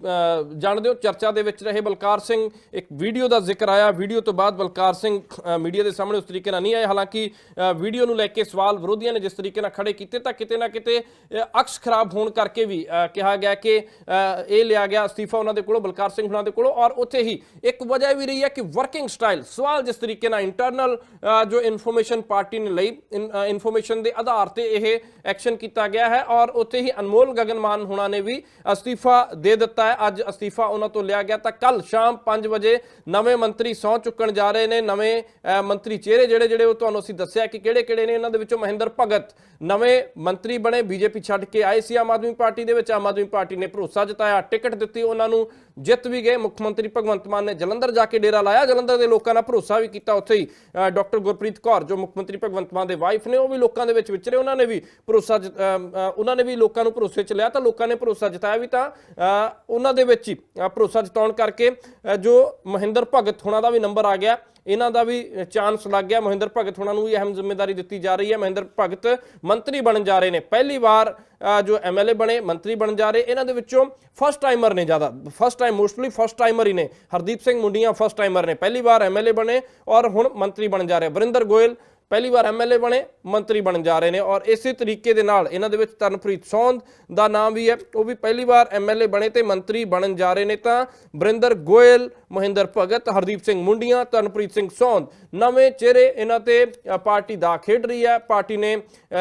ਜਾਣਦੇ ਹੋ ਚਰਚਾ ਦੇ ਵਿੱਚ ਰਹੇ ਬਲਕਾਰ ਸਿੰਘ। ਇੱਕ ਵੀਡੀਓ ਦਾ ਜ਼ਿਕਰ ਆਇਆ। ਵੀਡੀਓ ਤੋਂ ਬਾਅਦ ਬਲਕਾਰ ਸਿੰਘ ਮੀਡੀਆ ਦੇ ਸਾਹਮਣੇ ਉਸ ਤਰੀਕੇ ਨਾਲ ਨਹੀਂ ਆਏ। ਹਾਲਾਂਕਿ ਵੀਡੀਓ ਨੂੰ ਲੈ ਕੇ ਸਵਾਲ ਵਿਰੋਧੀਆਂ ਨੇ ਜਿਸ ਤਰੀਕੇ ਨਾਲ ਖੜੇ ਕੀਤੇ, ਤਾਂ ਕਿਤੇ ਨਾ ਕਿਤੇ ਅਕਸ ਖਰਾਬ ਹੋਣ ਕਰਕੇ ਵੀ ਕਿਹਾ ਗਿਆ ਕਿ ਇਹ ਲਿਆ ਗਿਆ ਅਸਤੀਫਾ ਉਹਨਾਂ ਦੇ ਕੋਲੋਂ, ਬਲਕਾਰ ਸਿੰਘ ਹੁਣਾਂ ਦੇ ਕੋਲੋਂ। ਔਰ ਉੱਥੇ ਹੀ ਇੱਕ ਵਜ੍ਹਾ ਵੀ ਰਹੀ ਹੈ ਕਿ ਵਰਕਿੰਗ ਸਟਾਈਲ ਸਵਾਲ ਜਿਸ ਤਰੀਕੇ ਨਾਲ ਇੰਟਰਨਲ ਜੋ ਇਨਫੋਰਮੇਸ਼ਨ ਪਾਰਟੀ ਨੇ ਲਈ ਇਨਫੋਰਮੇਸ਼ਨ ਦੇ ਆਧਾਰ ਤੇ ਇਹ ਐਕਸ਼ਨ ਕੀਤਾ ਗਿਆ ਹੈ। ਔਰ ਉੱਥੇ ਹੀ ਅਨਮੋਲ ਗਗਨਮਾਨ ਹੁਣਾਂ ਨੇ ਵੀ ਅਸਤੀਫਾ ਦੇ ਦਿੱਤਾ ਹੈ। ਅੱਜ ਅਸਤੀਫਾ ਉਹਨਾਂ ਤੋਂ ਲਿਆ ਗਿਆ ਤਾਂ ਕੱਲ ਸ਼ਾਮ 5 ਵਜੇ ਨਵੇਂ ਮੰਤਰੀ ਸਹੁੰ ਚੁੱਕਣ ਜਾ ਰਹੇ ਨੇ। ਨਵੇਂ ਮੰਤਰੀ ਚਿਹਰੇ ਜਿਹੜੇ ਜਿਹੜੇ ਉਹ ਤੁਹਾਨੂੰ ਅਸੀਂ ਦੱਸਿਆ ਕਿ ਕਿਹੜੇ ਕਿਹੜੇ ਨੇ ਇਹਨਾਂ ਦੇ ਵਿੱਚੋਂ ਮਹਿੰਦਰ ਭਗਤ ਨਵੇਂ ਮੰਤਰੀ ਬਣੇ। ਬੀਜੇਪੀ ਛੱਡ ਕੇ ਆਏ ਸੀ ਆਮ ਆਦਮੀ ਪਾਰਟੀ ਦੇ ਵਿੱਚ। ਆਮ ਆਦਮੀ ਪਾਰਟੀ ਨੇ ਭਰੋਸਾ ਜਤਾਇਆ ਟਿਕਟ ਦਿੱਤੀ ਉਹਨਾਂ ਨੂੰ ਜਿੱਤ ਵੀ ਗਏ। ਮੁੱਖ ਮੰਤਰੀ ਭਗਵੰਤ ਮਾਨ ਨੇ ਜਲੰਧਰ ਜਾ ਕੇ ਡੇਰਾ ਲਾਇਆ। ਜਲੰਧਰ ਦੇ ਲੋਕਾਂ ਨਾਲ ਭਰੋਸਾ ਵੀ ਕੀਤਾ ਉੱਥੇ ਹੀ ਅ, ਡਾਕਟਰ ਗੁਰਪ੍ਰੀਤ ਕੌਰ ਜੋ ਮੁੱਖ ਮੰਤਰੀ ਭਗਵੰਤ ਮਾਨ ਦੇ ਵਾਈਫ ਨੇ ਉਹ ਵੀ ਲੋਕਾਂ ਦੇ ਵਿੱਚ ਵਿਚਰੇ। ਉਹਨਾਂ ਨੇ ਵੀ ਭਰੋਸਾ ਉਹਨਾਂ ਨੇ ਵੀ ਲੋਕਾਂ ਨੂੰ ਭਰੋਸੇ ਚ ਲਿਆ ਤਾਂ ਲੋਕਾਂ ਨੇ ਭਰੋਸਾ ਜਤਾਇਆ ਵੀ ਤਾਂ ਉਹਨਾਂ ਦੇ ਵਿੱਚ ਹੀ ਭਰੋਸਾ ਜਤਾਉਣ ਕਰਕੇ ਜੋ ਮਹਿੰਦਰ ਭਗਤ ਹੋਣਾ ਦਾ ਵੀ ਨੰਬਰ ਆ ਗਿਆ ਇਹਨਾਂ ਦਾ ਵੀ ਚਾਂਸ ਲੱਗ ਗਿਆ। ਮਹਿੰਦਰ ਭਗਤ ਹੋਣਾ ਨੂੰ ਵੀ ਅਹਿਮ ਜ਼ਿੰਮੇਵਾਰੀ ਦਿੱਤੀ ਜਾ ਰਹੀ ਹੈ। ਮਹਿੰਦਰ ਭਗਤ ਮੰਤਰੀ ਬਣਨ ਜਾ ਰਹੇ ਨੇ। ਪਹਿਲੀ ਵਾਰ ਅ, ਜੋ ਐਮਐਲਏ ਬਣੇ ਮੰਤਰੀ ਬਣਨ ਜਾ ਰਹੇ। ਇਹਨਾਂ ਦੇ ਵਿੱਚੋਂ ਫਸਟ ਟਾਈਮਰ ਨੇ ਜ਼ਿਆਦਾ। First time mostly first timer ਹੀ ਨੇ। ਹਰਦੀਪ ਸਿੰਘ ਮੁੰਡੀਆਂ ਫਸਟ ਟਾਈਮਰ ਨੇ। ਪਹਿਲੀ ਵਾਰ ਐਮਐਲਏ ਬਣੇ ਔਰ ਹੁਣ ਮੰਤਰੀ ਬਣ ਜਾ ਰਹੇ। ਵਰਿੰਦਰ ਗੋਇਲ ਪਹਿਲੀ ਵਾਰ ਐਮਐਲਏ ਬਣੇ, ਮੰਤਰੀ ਬਣਨ ਜਾ ਰਹੇ ਨੇ ਔਰ ਇਸੇ ਤਰੀਕੇ ਦੇ ਨਾਲ ਇਹਨਾਂ ਦੇ ਵਿੱਚ ਤਰਨਪ੍ਰੀਤ ਸੌਂਦ ਦਾ ਨਾਮ ਵੀ ਹੈ। ਉਹ ਵੀ ਪਹਿਲੀ ਵਾਰ ਐਮਐਲਏ ਬਣੇ ਤੇ ਮੰਤਰੀ ਬਣਨ ਜਾ ਰਹੇ ਨੇ ਤਾਂ ਬਰਿੰਦਰ ਗੋਇਲ, ਮਹਿੰਦਰ ਭਗਤ, ਹਰਦੀਪ ਸਿੰਘ ਮੁੰਡੀਆਂ, ਤਰਨਪ੍ਰੀਤ ਸਿੰਘ ਸੌਂਦ ਨਵੇਂ ਚਿਹਰੇ ਇਹਨਾਂ ਤੇ ਪਾਰਟੀ ਦਾ ਖੇਡ ਰਹੀ ਹੈ। ਪਾਰਟੀ ਨੇ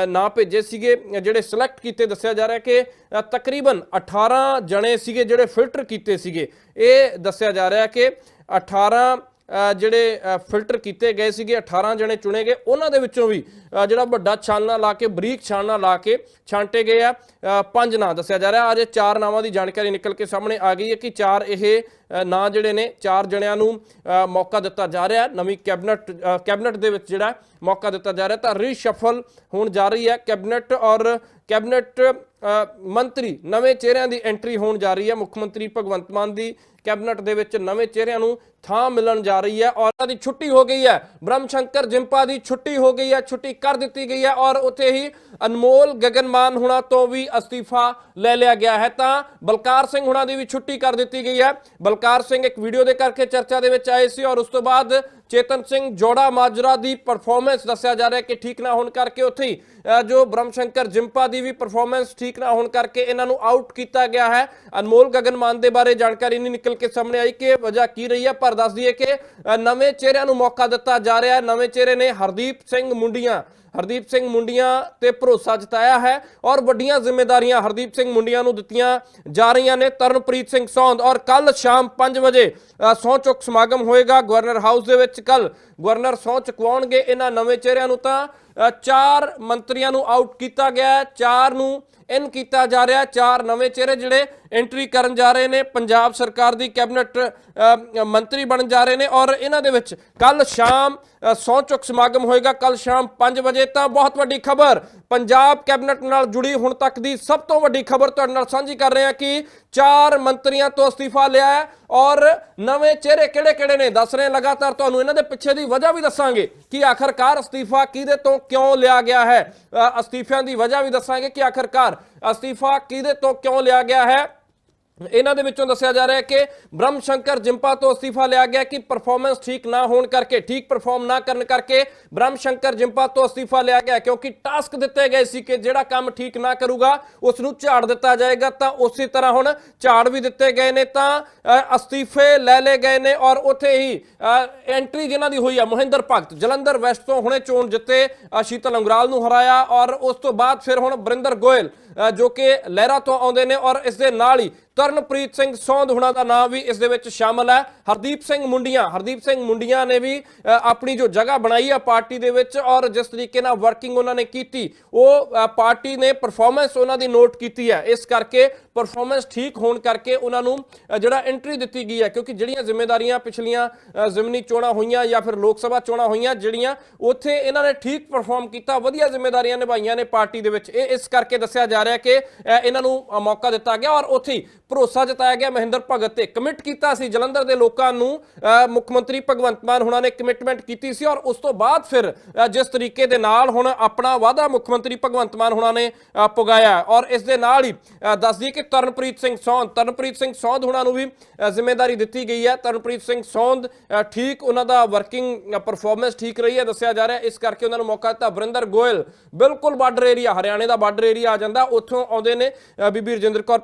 ਨਾਂ ਭੇਜੇ ਸੀਗੇ, ਜਿਹੜੇ ਸਿਲੈਕਟ ਕੀਤੇ ਦੱਸਿਆ ਜਾ ਰਿਹਾ ਕਿ ਤਕਰੀਬਨ 18 ਜਣੇ ਸੀਗੇ ਜਿਹੜੇ ਫਿਲਟਰ ਕੀਤੇ ਸੀਗੇ। ਇਹ ਦੱਸਿਆ ਜਾ ਰਿਹਾ ਕਿ 18 ਜਿਹੜੇ ਫਿਲਟਰ ਕੀਤੇ ਗਏ ਸੀਗੇ 18 ਜਣੇ ਚੁਣੇ ਗਏ ਉਹਨਾਂ ਦੇ ਵਿੱਚੋਂ ਵੀ ਜਿਹੜਾ ਵੱਡਾ ਛਾਨਣਾ ਲਾ ਕੇ ਬਰੀਕ ਛਾਨਣਾ ਲਾ ਕੇ ਛਾਂਟੇ ਗਏ ਆ। ਪੰਜ ਨਾਂ ਦੱਸਿਆ ਜਾ ਰਿਹਾ। ਅੱਜ ਚਾਰ ਨਾਵਾਂ ਦੀ ਜਾਣਕਾਰੀ ਨਿਕਲ ਕੇ ਸਾਹਮਣੇ ਆ ਗਈ ਹੈ ਕਿ ਚਾਰ ਇਹ ਨਾਂ ਜਿਹੜੇ ਨੇ ਚਾਰ ਜਣਿਆਂ ਨੂੰ ਮੌਕਾ ਦਿੱਤਾ ਜਾ ਰਿਹਾ। ਨਵੀਂ ਕੈਬਨਟ ਅ, ਕੈਬਨਟ ਦੇ ਵਿੱਚ ਜਿਹੜਾ ਮੌਕਾ ਦਿੱਤਾ ਜਾ ਰਿਹਾ ਤਾਂ ਰੀਸ਼ਫਲ ਹੋਣ ਜਾ ਰਹੀ ਹੈ। ਕੈਬਨਟ ਔਰ ਕੈਬਨਟ ਮੰਤਰੀ ਨਵੇਂ ਚਿਹਰਿਆਂ ਦੀ ਐਂਟਰੀ ਹੋਣ ਜਾ ਰਹੀ ਹੈ। ਮੁੱਖ ਮੰਤਰੀ ਭਗਵੰਤ ਮਾਨ ਦੀ ਕੈਬਨਟ ਦੇ ਵਿੱਚ ਨਵੇਂ ਚਿਹਰਿਆਂ ਨੂੰ ਥਾਂ ਮਿਲਣ ਜਾ ਰਹੀ ਹੈ ਔਰ ਉਹਨਾਂ ਦੀ ਛੁੱਟੀ ਹੋ ਗਈ ਹੈ। ਬ੍ਰਹਮ ਸ਼ੰਕਰ ਜਿੰਪਾ ਦੀ ਛੁੱਟੀ ਹੋ ਗਈ ਹੈ, ਛੁੱਟੀ ਕਰ ਦਿੱਤੀ ਗਈ ਹੈ ਔਰ ਉੱਥੇ ਹੀ ਅਨਮੋਲ ਗਗਨਮਾਨ ਹੁਣਾਂ ਤੋਂ ਵੀ ਅਸਤੀਫਾ ਲੈ ਲਿਆ ਗਿਆ ਹੈ। ਤਾਂ ਬਲਕਾਰ ਸਿੰਘ ਹੁਣਾਂ ਦੀ ਵੀ ਛੁੱਟੀ ਕਰ ਦਿੱਤੀ ਗਈ ਹੈ। ਬਲਕਾਰ ਸਿੰਘ ਇੱਕ ਵੀਡੀਓ ਦੇ ਕਰਕੇ ਚਰਚਾ ਦੇ ਵਿੱਚ ਆਏ ਸੀ ਔਰ ਉਸ ਤੋਂ ਬਾਅਦ ਚੇਤਨ ਸਿੰਘ ਜੋੜਾ ਮਾਜਰਾ ਦੀ ਪਰਫਾਰਮੈਂਸ ਦੱਸਿਆ ਜਾ ਰਿਹਾ ਕਿ ਠੀਕ ਨਾ ਹੋਣ ਕਰਕੇ ਉੱਥੇ ਹੀ ਜੋ ਬ੍ਰਹਮ ਸ਼ੰਕਰ ਜਿੰਪਾ ਦੀ ਵੀ ਪਰਫਾਰਮੈਂਸ ਠੀਕ ਨਾ ਹੋਣ ਕਰਕੇ ਇਹਨਾਂ ਨੂੰ ਆਊਟ ਕੀਤਾ ਗਿਆ ਹੈ। ਅਨਮੋਲ ਗਗਨਮਾਨ ਦੇ ਬਾਰੇ ਜਾਣਕਾਰੀ ਨਹੀਂ ਨਿਕਲ ਕੇ ਸਾਹਮਣੇ ਆਈ ਕਿ ਵਜ੍ਹਾ ਕੀ ਰਹੀ ਹੈ, ਪਰ ਦੱਸ ਦਈਏ ਕਿ ਨਵੇਂ ਚਿਹਰਿਆਂ ਨੂੰ ਮੌਕਾ ਦਿੱਤਾ ਜਾ ਰਿਹਾ ਹੈ। ਨਵੇਂ ਚਿਹਰੇ ਨੇ ਹਰਦੀਪ ਸਿੰਘ ਮੁੰਡੀਆਂ ਹਰਦੀਪ ਸਿੰਘ ਮੁੰਡੀਆਂ ਤੇ ਭਰੋਸਾ ਜਤਾਇਆ ਹੈ ਔਰ ਵੱਡੀਆਂ ਜ਼ਿੰਮੇਵਾਰੀਆਂ ਹਰਦੀਪ ਸਿੰਘ ਮੁੰਡੀਆਂ ਨੂੰ ਦਿੱਤੀਆਂ ਜਾ ਰਹੀਆਂ ਨੇ। ਤਰਨਪ੍ਰੀਤ ਸਿੰਘ ਸੌਂਦ ਔਰ ਕੱਲ ਸ਼ਾਮ 5 ਵਜੇ ਅ, ਸਹੁੰ ਚੁੱਕ ਸਮਾਗਮ ਹੋਏਗਾ ਗਵਰਨਰ ਹਾਊਸ ਦੇ ਵਿੱਚ। ਕੱਲ ਗਵਰਨਰ ਸਹੁੰ ਚੁਕਵਾਉਣਗੇ ਇਹਨਾਂ ਨਵੇਂ ਚਿਹਰਿਆਂ ਨੂੰ ਤਾਂ। ਚਾਰ ਮੰਤਰੀਆਂ ਨੂੰ ਆਊਟ ਕੀਤਾ ਗਿਆ ਚਾਰ ਨੂੰ ਇਨ ਕੀਤਾ ਜਾ ਰਿਹਾ ਚਾਰ ਨਵੇਂ ਚਿਹਰੇ ਜਿਹੜੇ ਐਂਟਰੀ ਕਰਨ ਜਾ ਰਹੇ ਨੇ। ਪੰਜਾਬ ਸਰਕਾਰ ਦੀ ਕੈਬਨਿਟ ਮੰਤਰੀ ਬਣਨ ਜਾ ਰਹੇ ਨੇ ਔਰ ਇਹਨਾਂ ਦੇ ਵਿੱਚ ਕੱਲ ਸ਼ਾਮ ਅ, ਸਹੁੰ ਚੁੱਕ ਸਮਾਗਮ ਹੋਏਗਾ। ਕੱਲ ਸ਼ਾਮ 5 ਵਜੇ ਤਾਂ ਬਹੁਤ ਵੱਡੀ ਖਬਰ ਪੰਜਾਬ ਕੈਬਨਿਟ ਨਾਲ ਜੁੜੀ ਹੁਣ ਤੱਕ ਦੀ ਸਭ ਤੋਂ ਵੱਡੀ ਖਬਰ ਤੁਹਾਡੇ ਨਾਲ ਸਾਂਝੀ ਕਰ ਰਹੇ ਹਾਂ ਕਿ ਚਾਰ ਮੰਤਰੀਆਂ ਤੋਂ ਅਸਤੀਫਾ ਲਿਆ ਹੈ। ਔਰ ਨਵੇਂ ਚਿਹਰੇ ਕਿਹੜੇ-ਕਿਹੜੇ ਨੇ? ਦੱਸ ਰਹੇ ਲਗਾਤਾਰ ਤੁਹਾਨੂੰ ਇਹਨਾਂ ਦੇ ਪਿੱਛੇ ਦੀ ਵਜ੍ਹਾ ਵੀ ਦੱਸਾਂਗੇ ਕਿ ਆਖਰਕਾਰ ਅਸਤੀਫਾ ਕਿਹਦੇ ਤੋਂ ਕਿਉਂ ਲਿਆ ਗਿਆ ਹੈ? ਅਸਤੀਫਿਆਂ ਦੀ ਵਜ੍ਹਾ ਵੀ ਦੱਸਾਂਗੇ ਕਿ ਆਖਰਕਾਰ ਅਸਤੀਫਾ ਕਿਹਦੇ ਤੋਂ ਕਿਉਂ ਲਿਆ ਗਿਆ ਹੈ? ਇਹਨਾਂ ਦੇ ਵਿੱਚੋਂ ਦੱਸਿਆ ਜਾ ਰਿਹਾ ਹੈ ਕਿ ਬ੍ਰਹਮ ਸ਼ੰਕਰ ਜਿੰਪਾ ਤੋਂ ਅਸਤੀਫਾ ਲਿਆ ਗਿਆ ਕਿ ਪਰਫਾਰਮੈਂਸ ਠੀਕ ਨਾ ਹੋਣ ਕਰਕੇ, ਠੀਕ ਪਰਫਾਰਮ ਨਾ ਕਰਨ ਕਰਕੇ ਬ੍ਰਹਮ ਸ਼ੰਕਰ ਜਿੰਪਾ ਤੋਂ ਅਸਤੀਫਾ ਲਿਆ ਗਿਆ, ਕਿਉਂਕਿ ਟਾਸਕ ਦਿੱਤੇ ਗਏ ਸੀ ਕਿ ਜਿਹੜਾ ਕੰਮ ਠੀਕ ਨਾ ਕਰੂਗਾ ਉਸ ਨੂੰ ਝਾੜ ਦਿੱਤਾ ਜਾਏਗਾ। ਤਾਂ ਉਸੇ ਤਰ੍ਹਾਂ ਹੁਣ ਝਾੜ ਵੀ ਦਿੱਤੇ ਗਏ ਨੇ ਤਾਂ ਅਸਤੀਫੇ ਲੈ ਲਏ ਗਏ ਨੇ ਔਰ ਉੱਥੇ ਹੀ ਐਂਟਰੀ ਜਿਨ੍ਹਾਂ ਦੀ ਹੋਈ ਆ, ਮੋਹਿੰਦਰ ਭਗਤ, ਜਲੰਧਰ ਵੈਸਟ ਤੋਂ ਹੁਣੇ ਚੋਣ ਜਿੱਤੇ ਸ਼ੀਤਲ ਅੰਗਰਾਲ ਨੂੰ ਹਰਾਇਆ ਔਰ ਉਸ ਤੋਂ ਬਾਅਦ ਫਿਰ ਹੁਣ ਬਰਿੰਦਰ ਗੋਇਲ ਜੋ ਕਿ ਲਹਿਰਾ ਤੋਂ ਆਉਂਦੇ ਨੇ ਔਰ ਇਸ ਦੇ ਨਾਲ ਹੀ ਤਰਨਪ੍ਰੀਤ ਸਿੰਘ ਸੌਂਧ ਹੁਣਾਂ ਦਾ ਨਾਮ ਵੀ ਇਸ ਦੇ ਵਿੱਚ ਸ਼ਾਮਲ ਹੈ। ਹਰਦੀਪ ਸਿੰਘ ਮੁੰਡੀਆਂ, ਹਰਦੀਪ ਸਿੰਘ ਮੁੰਡੀਆਂ ਨੇ ਵੀ ਆਪਣੀ ਜੋ ਜਗ੍ਹਾ ਬਣਾਈ ਹੈ ਪਾਰਟੀ ਦੇ ਵਿੱਚ ਔਰ ਜਿਸ ਤਰੀਕੇ ਨਾਲ ਵਰਕਿੰਗ ਉਹਨਾਂ ਨੇ ਕੀਤੀ, ਉਹ ਪਾਰਟੀ ਨੇ ਪਰਫਾਰਮੈਂਸ ਉਹਨਾਂ ਦੀ ਨੋਟ ਕੀਤੀ ਹੈ। ਇਸ ਕਰਕੇ ਪਰਫਾਰਮੈਂਸ ਠੀਕ ਹੋਣ ਕਰਕੇ ਉਹਨਾਂ ਨੂੰ ਜਿਹੜਾ ਐਂਟਰੀ ਦਿੱਤੀ ਗਈ ਹੈ ਕਿਉਂਕਿ ਜਿਹੜੀਆਂ ਜ਼ਿੰਮੇਵਾਰੀਆਂ ਪਿਛਲੀਆਂ ਅ, ਜ਼ਿਮਨੀ ਚੋਣਾਂ ਹੋਈਆਂ ਜਾਂ ਫਿਰ ਲੋਕ ਸਭਾ ਚੋਣਾਂ ਹੋਈਆਂ ਜਿਹੜੀਆਂ ਉੱਥੇ ਇਹਨਾਂ ਨੇ ਠੀਕ ਪਰਫਾਰਮ ਕੀਤਾ ਵਧੀਆ ਜ਼ਿੰਮੇਵਾਰੀਆਂ ਨਿਭਾਈਆਂ ਨੇ ਪਾਰਟੀ ਦੇ ਵਿੱਚ। ਇਹ ਇਸ ਕਰਕੇ ਦੱਸਿਆ ਜਾ ਰਿਹਾ ਕਿ ਇਹਨਾਂ ਨੂੰ ਮੌਕਾ ਦਿੱਤਾ ਗਿਆ ਔਰ ਉੱਥੇ ਹੀ ਭਰੋਸਾ ਜਤਾਇਆ ਗਿਆ। ਮਹਿੰਦਰ ਭਗਤ ਤੇ ਕਮਿਟ ਕੀਤਾ ਸੀ। ਜਲੰਧਰ ਦੇ ਲੋਕਾਂ ਨੂੰ ਮੁੱਖ ਮੰਤਰੀ ਭਗਵੰਤ ਮਾਨ ਹੁਣਾਂ ਨੇ ਕਮਿਟਮੈਂਟ ਕੀਤੀ ਸੀ ਔਰ ਉਸ ਤੋਂ ਬਾਅਦ ਫਿਰ ਜਿਸ ਤਰੀਕੇ ਦੇ ਨਾਲ ਹੁਣ ਆਪਣਾ ਵਾਅਦਾ ਮੁੱਖ ਮੰਤਰੀ ਭਗਵੰਤ ਮਾਨ ਹੁਣਾਂ ਨੇ ਪੁਗਾਇਆ ਔਰ ਇਸ ਦੇ ਨਾਲ ਹੀ ਦੱਸਦੀ ਕਿ ਤਰਨਪ੍ਰੀਤ ਸਿੰਘ ਸੌਂਦ। ਤਰਨਪ੍ਰੀਤ ਸਿੰਘ ਸੌਂਦ ਹੁਣਾਂ ਨੂੰ ਵੀ ਜ਼ਿੰਮੇਵਾਰੀ ਦਿੱਤੀ ਗਈ ਹੈ। ਤਰਨਪ੍ਰੀਤ ਸਿੰਘ ਸੌਂਦ ਠੀਕ ਉਹਨਾਂ ਦਾ ਵਰਕਿੰਗ ਪਰਫਾਰਮੈਂਸ ਠੀਕ ਰਹੀ ਹੈ, ਦੱਸਿਆ ਜਾ ਰਿਹਾ। ਇਸ ਕਰਕੇ ਉਹਨਾਂ ਨੂੰ ਮੌਕਾ ਦਿੱਤਾ। ਵਰਿੰਦਰ ਗੋਇਲ ਬਿਲਕੁਲ ਬਾਰਡਰ ਏਰੀਆ ਹਰਿਆਣੇ ਦਾ ਬਾਰਡਰ ਏਰੀਆ ਆ ਜਾਂਦਾ। ਉੱਥੋਂ ਆਉਂਦੇ ਨੇ ਬੀਬੀ ਰਜਿੰਦਰ ਕੌਰ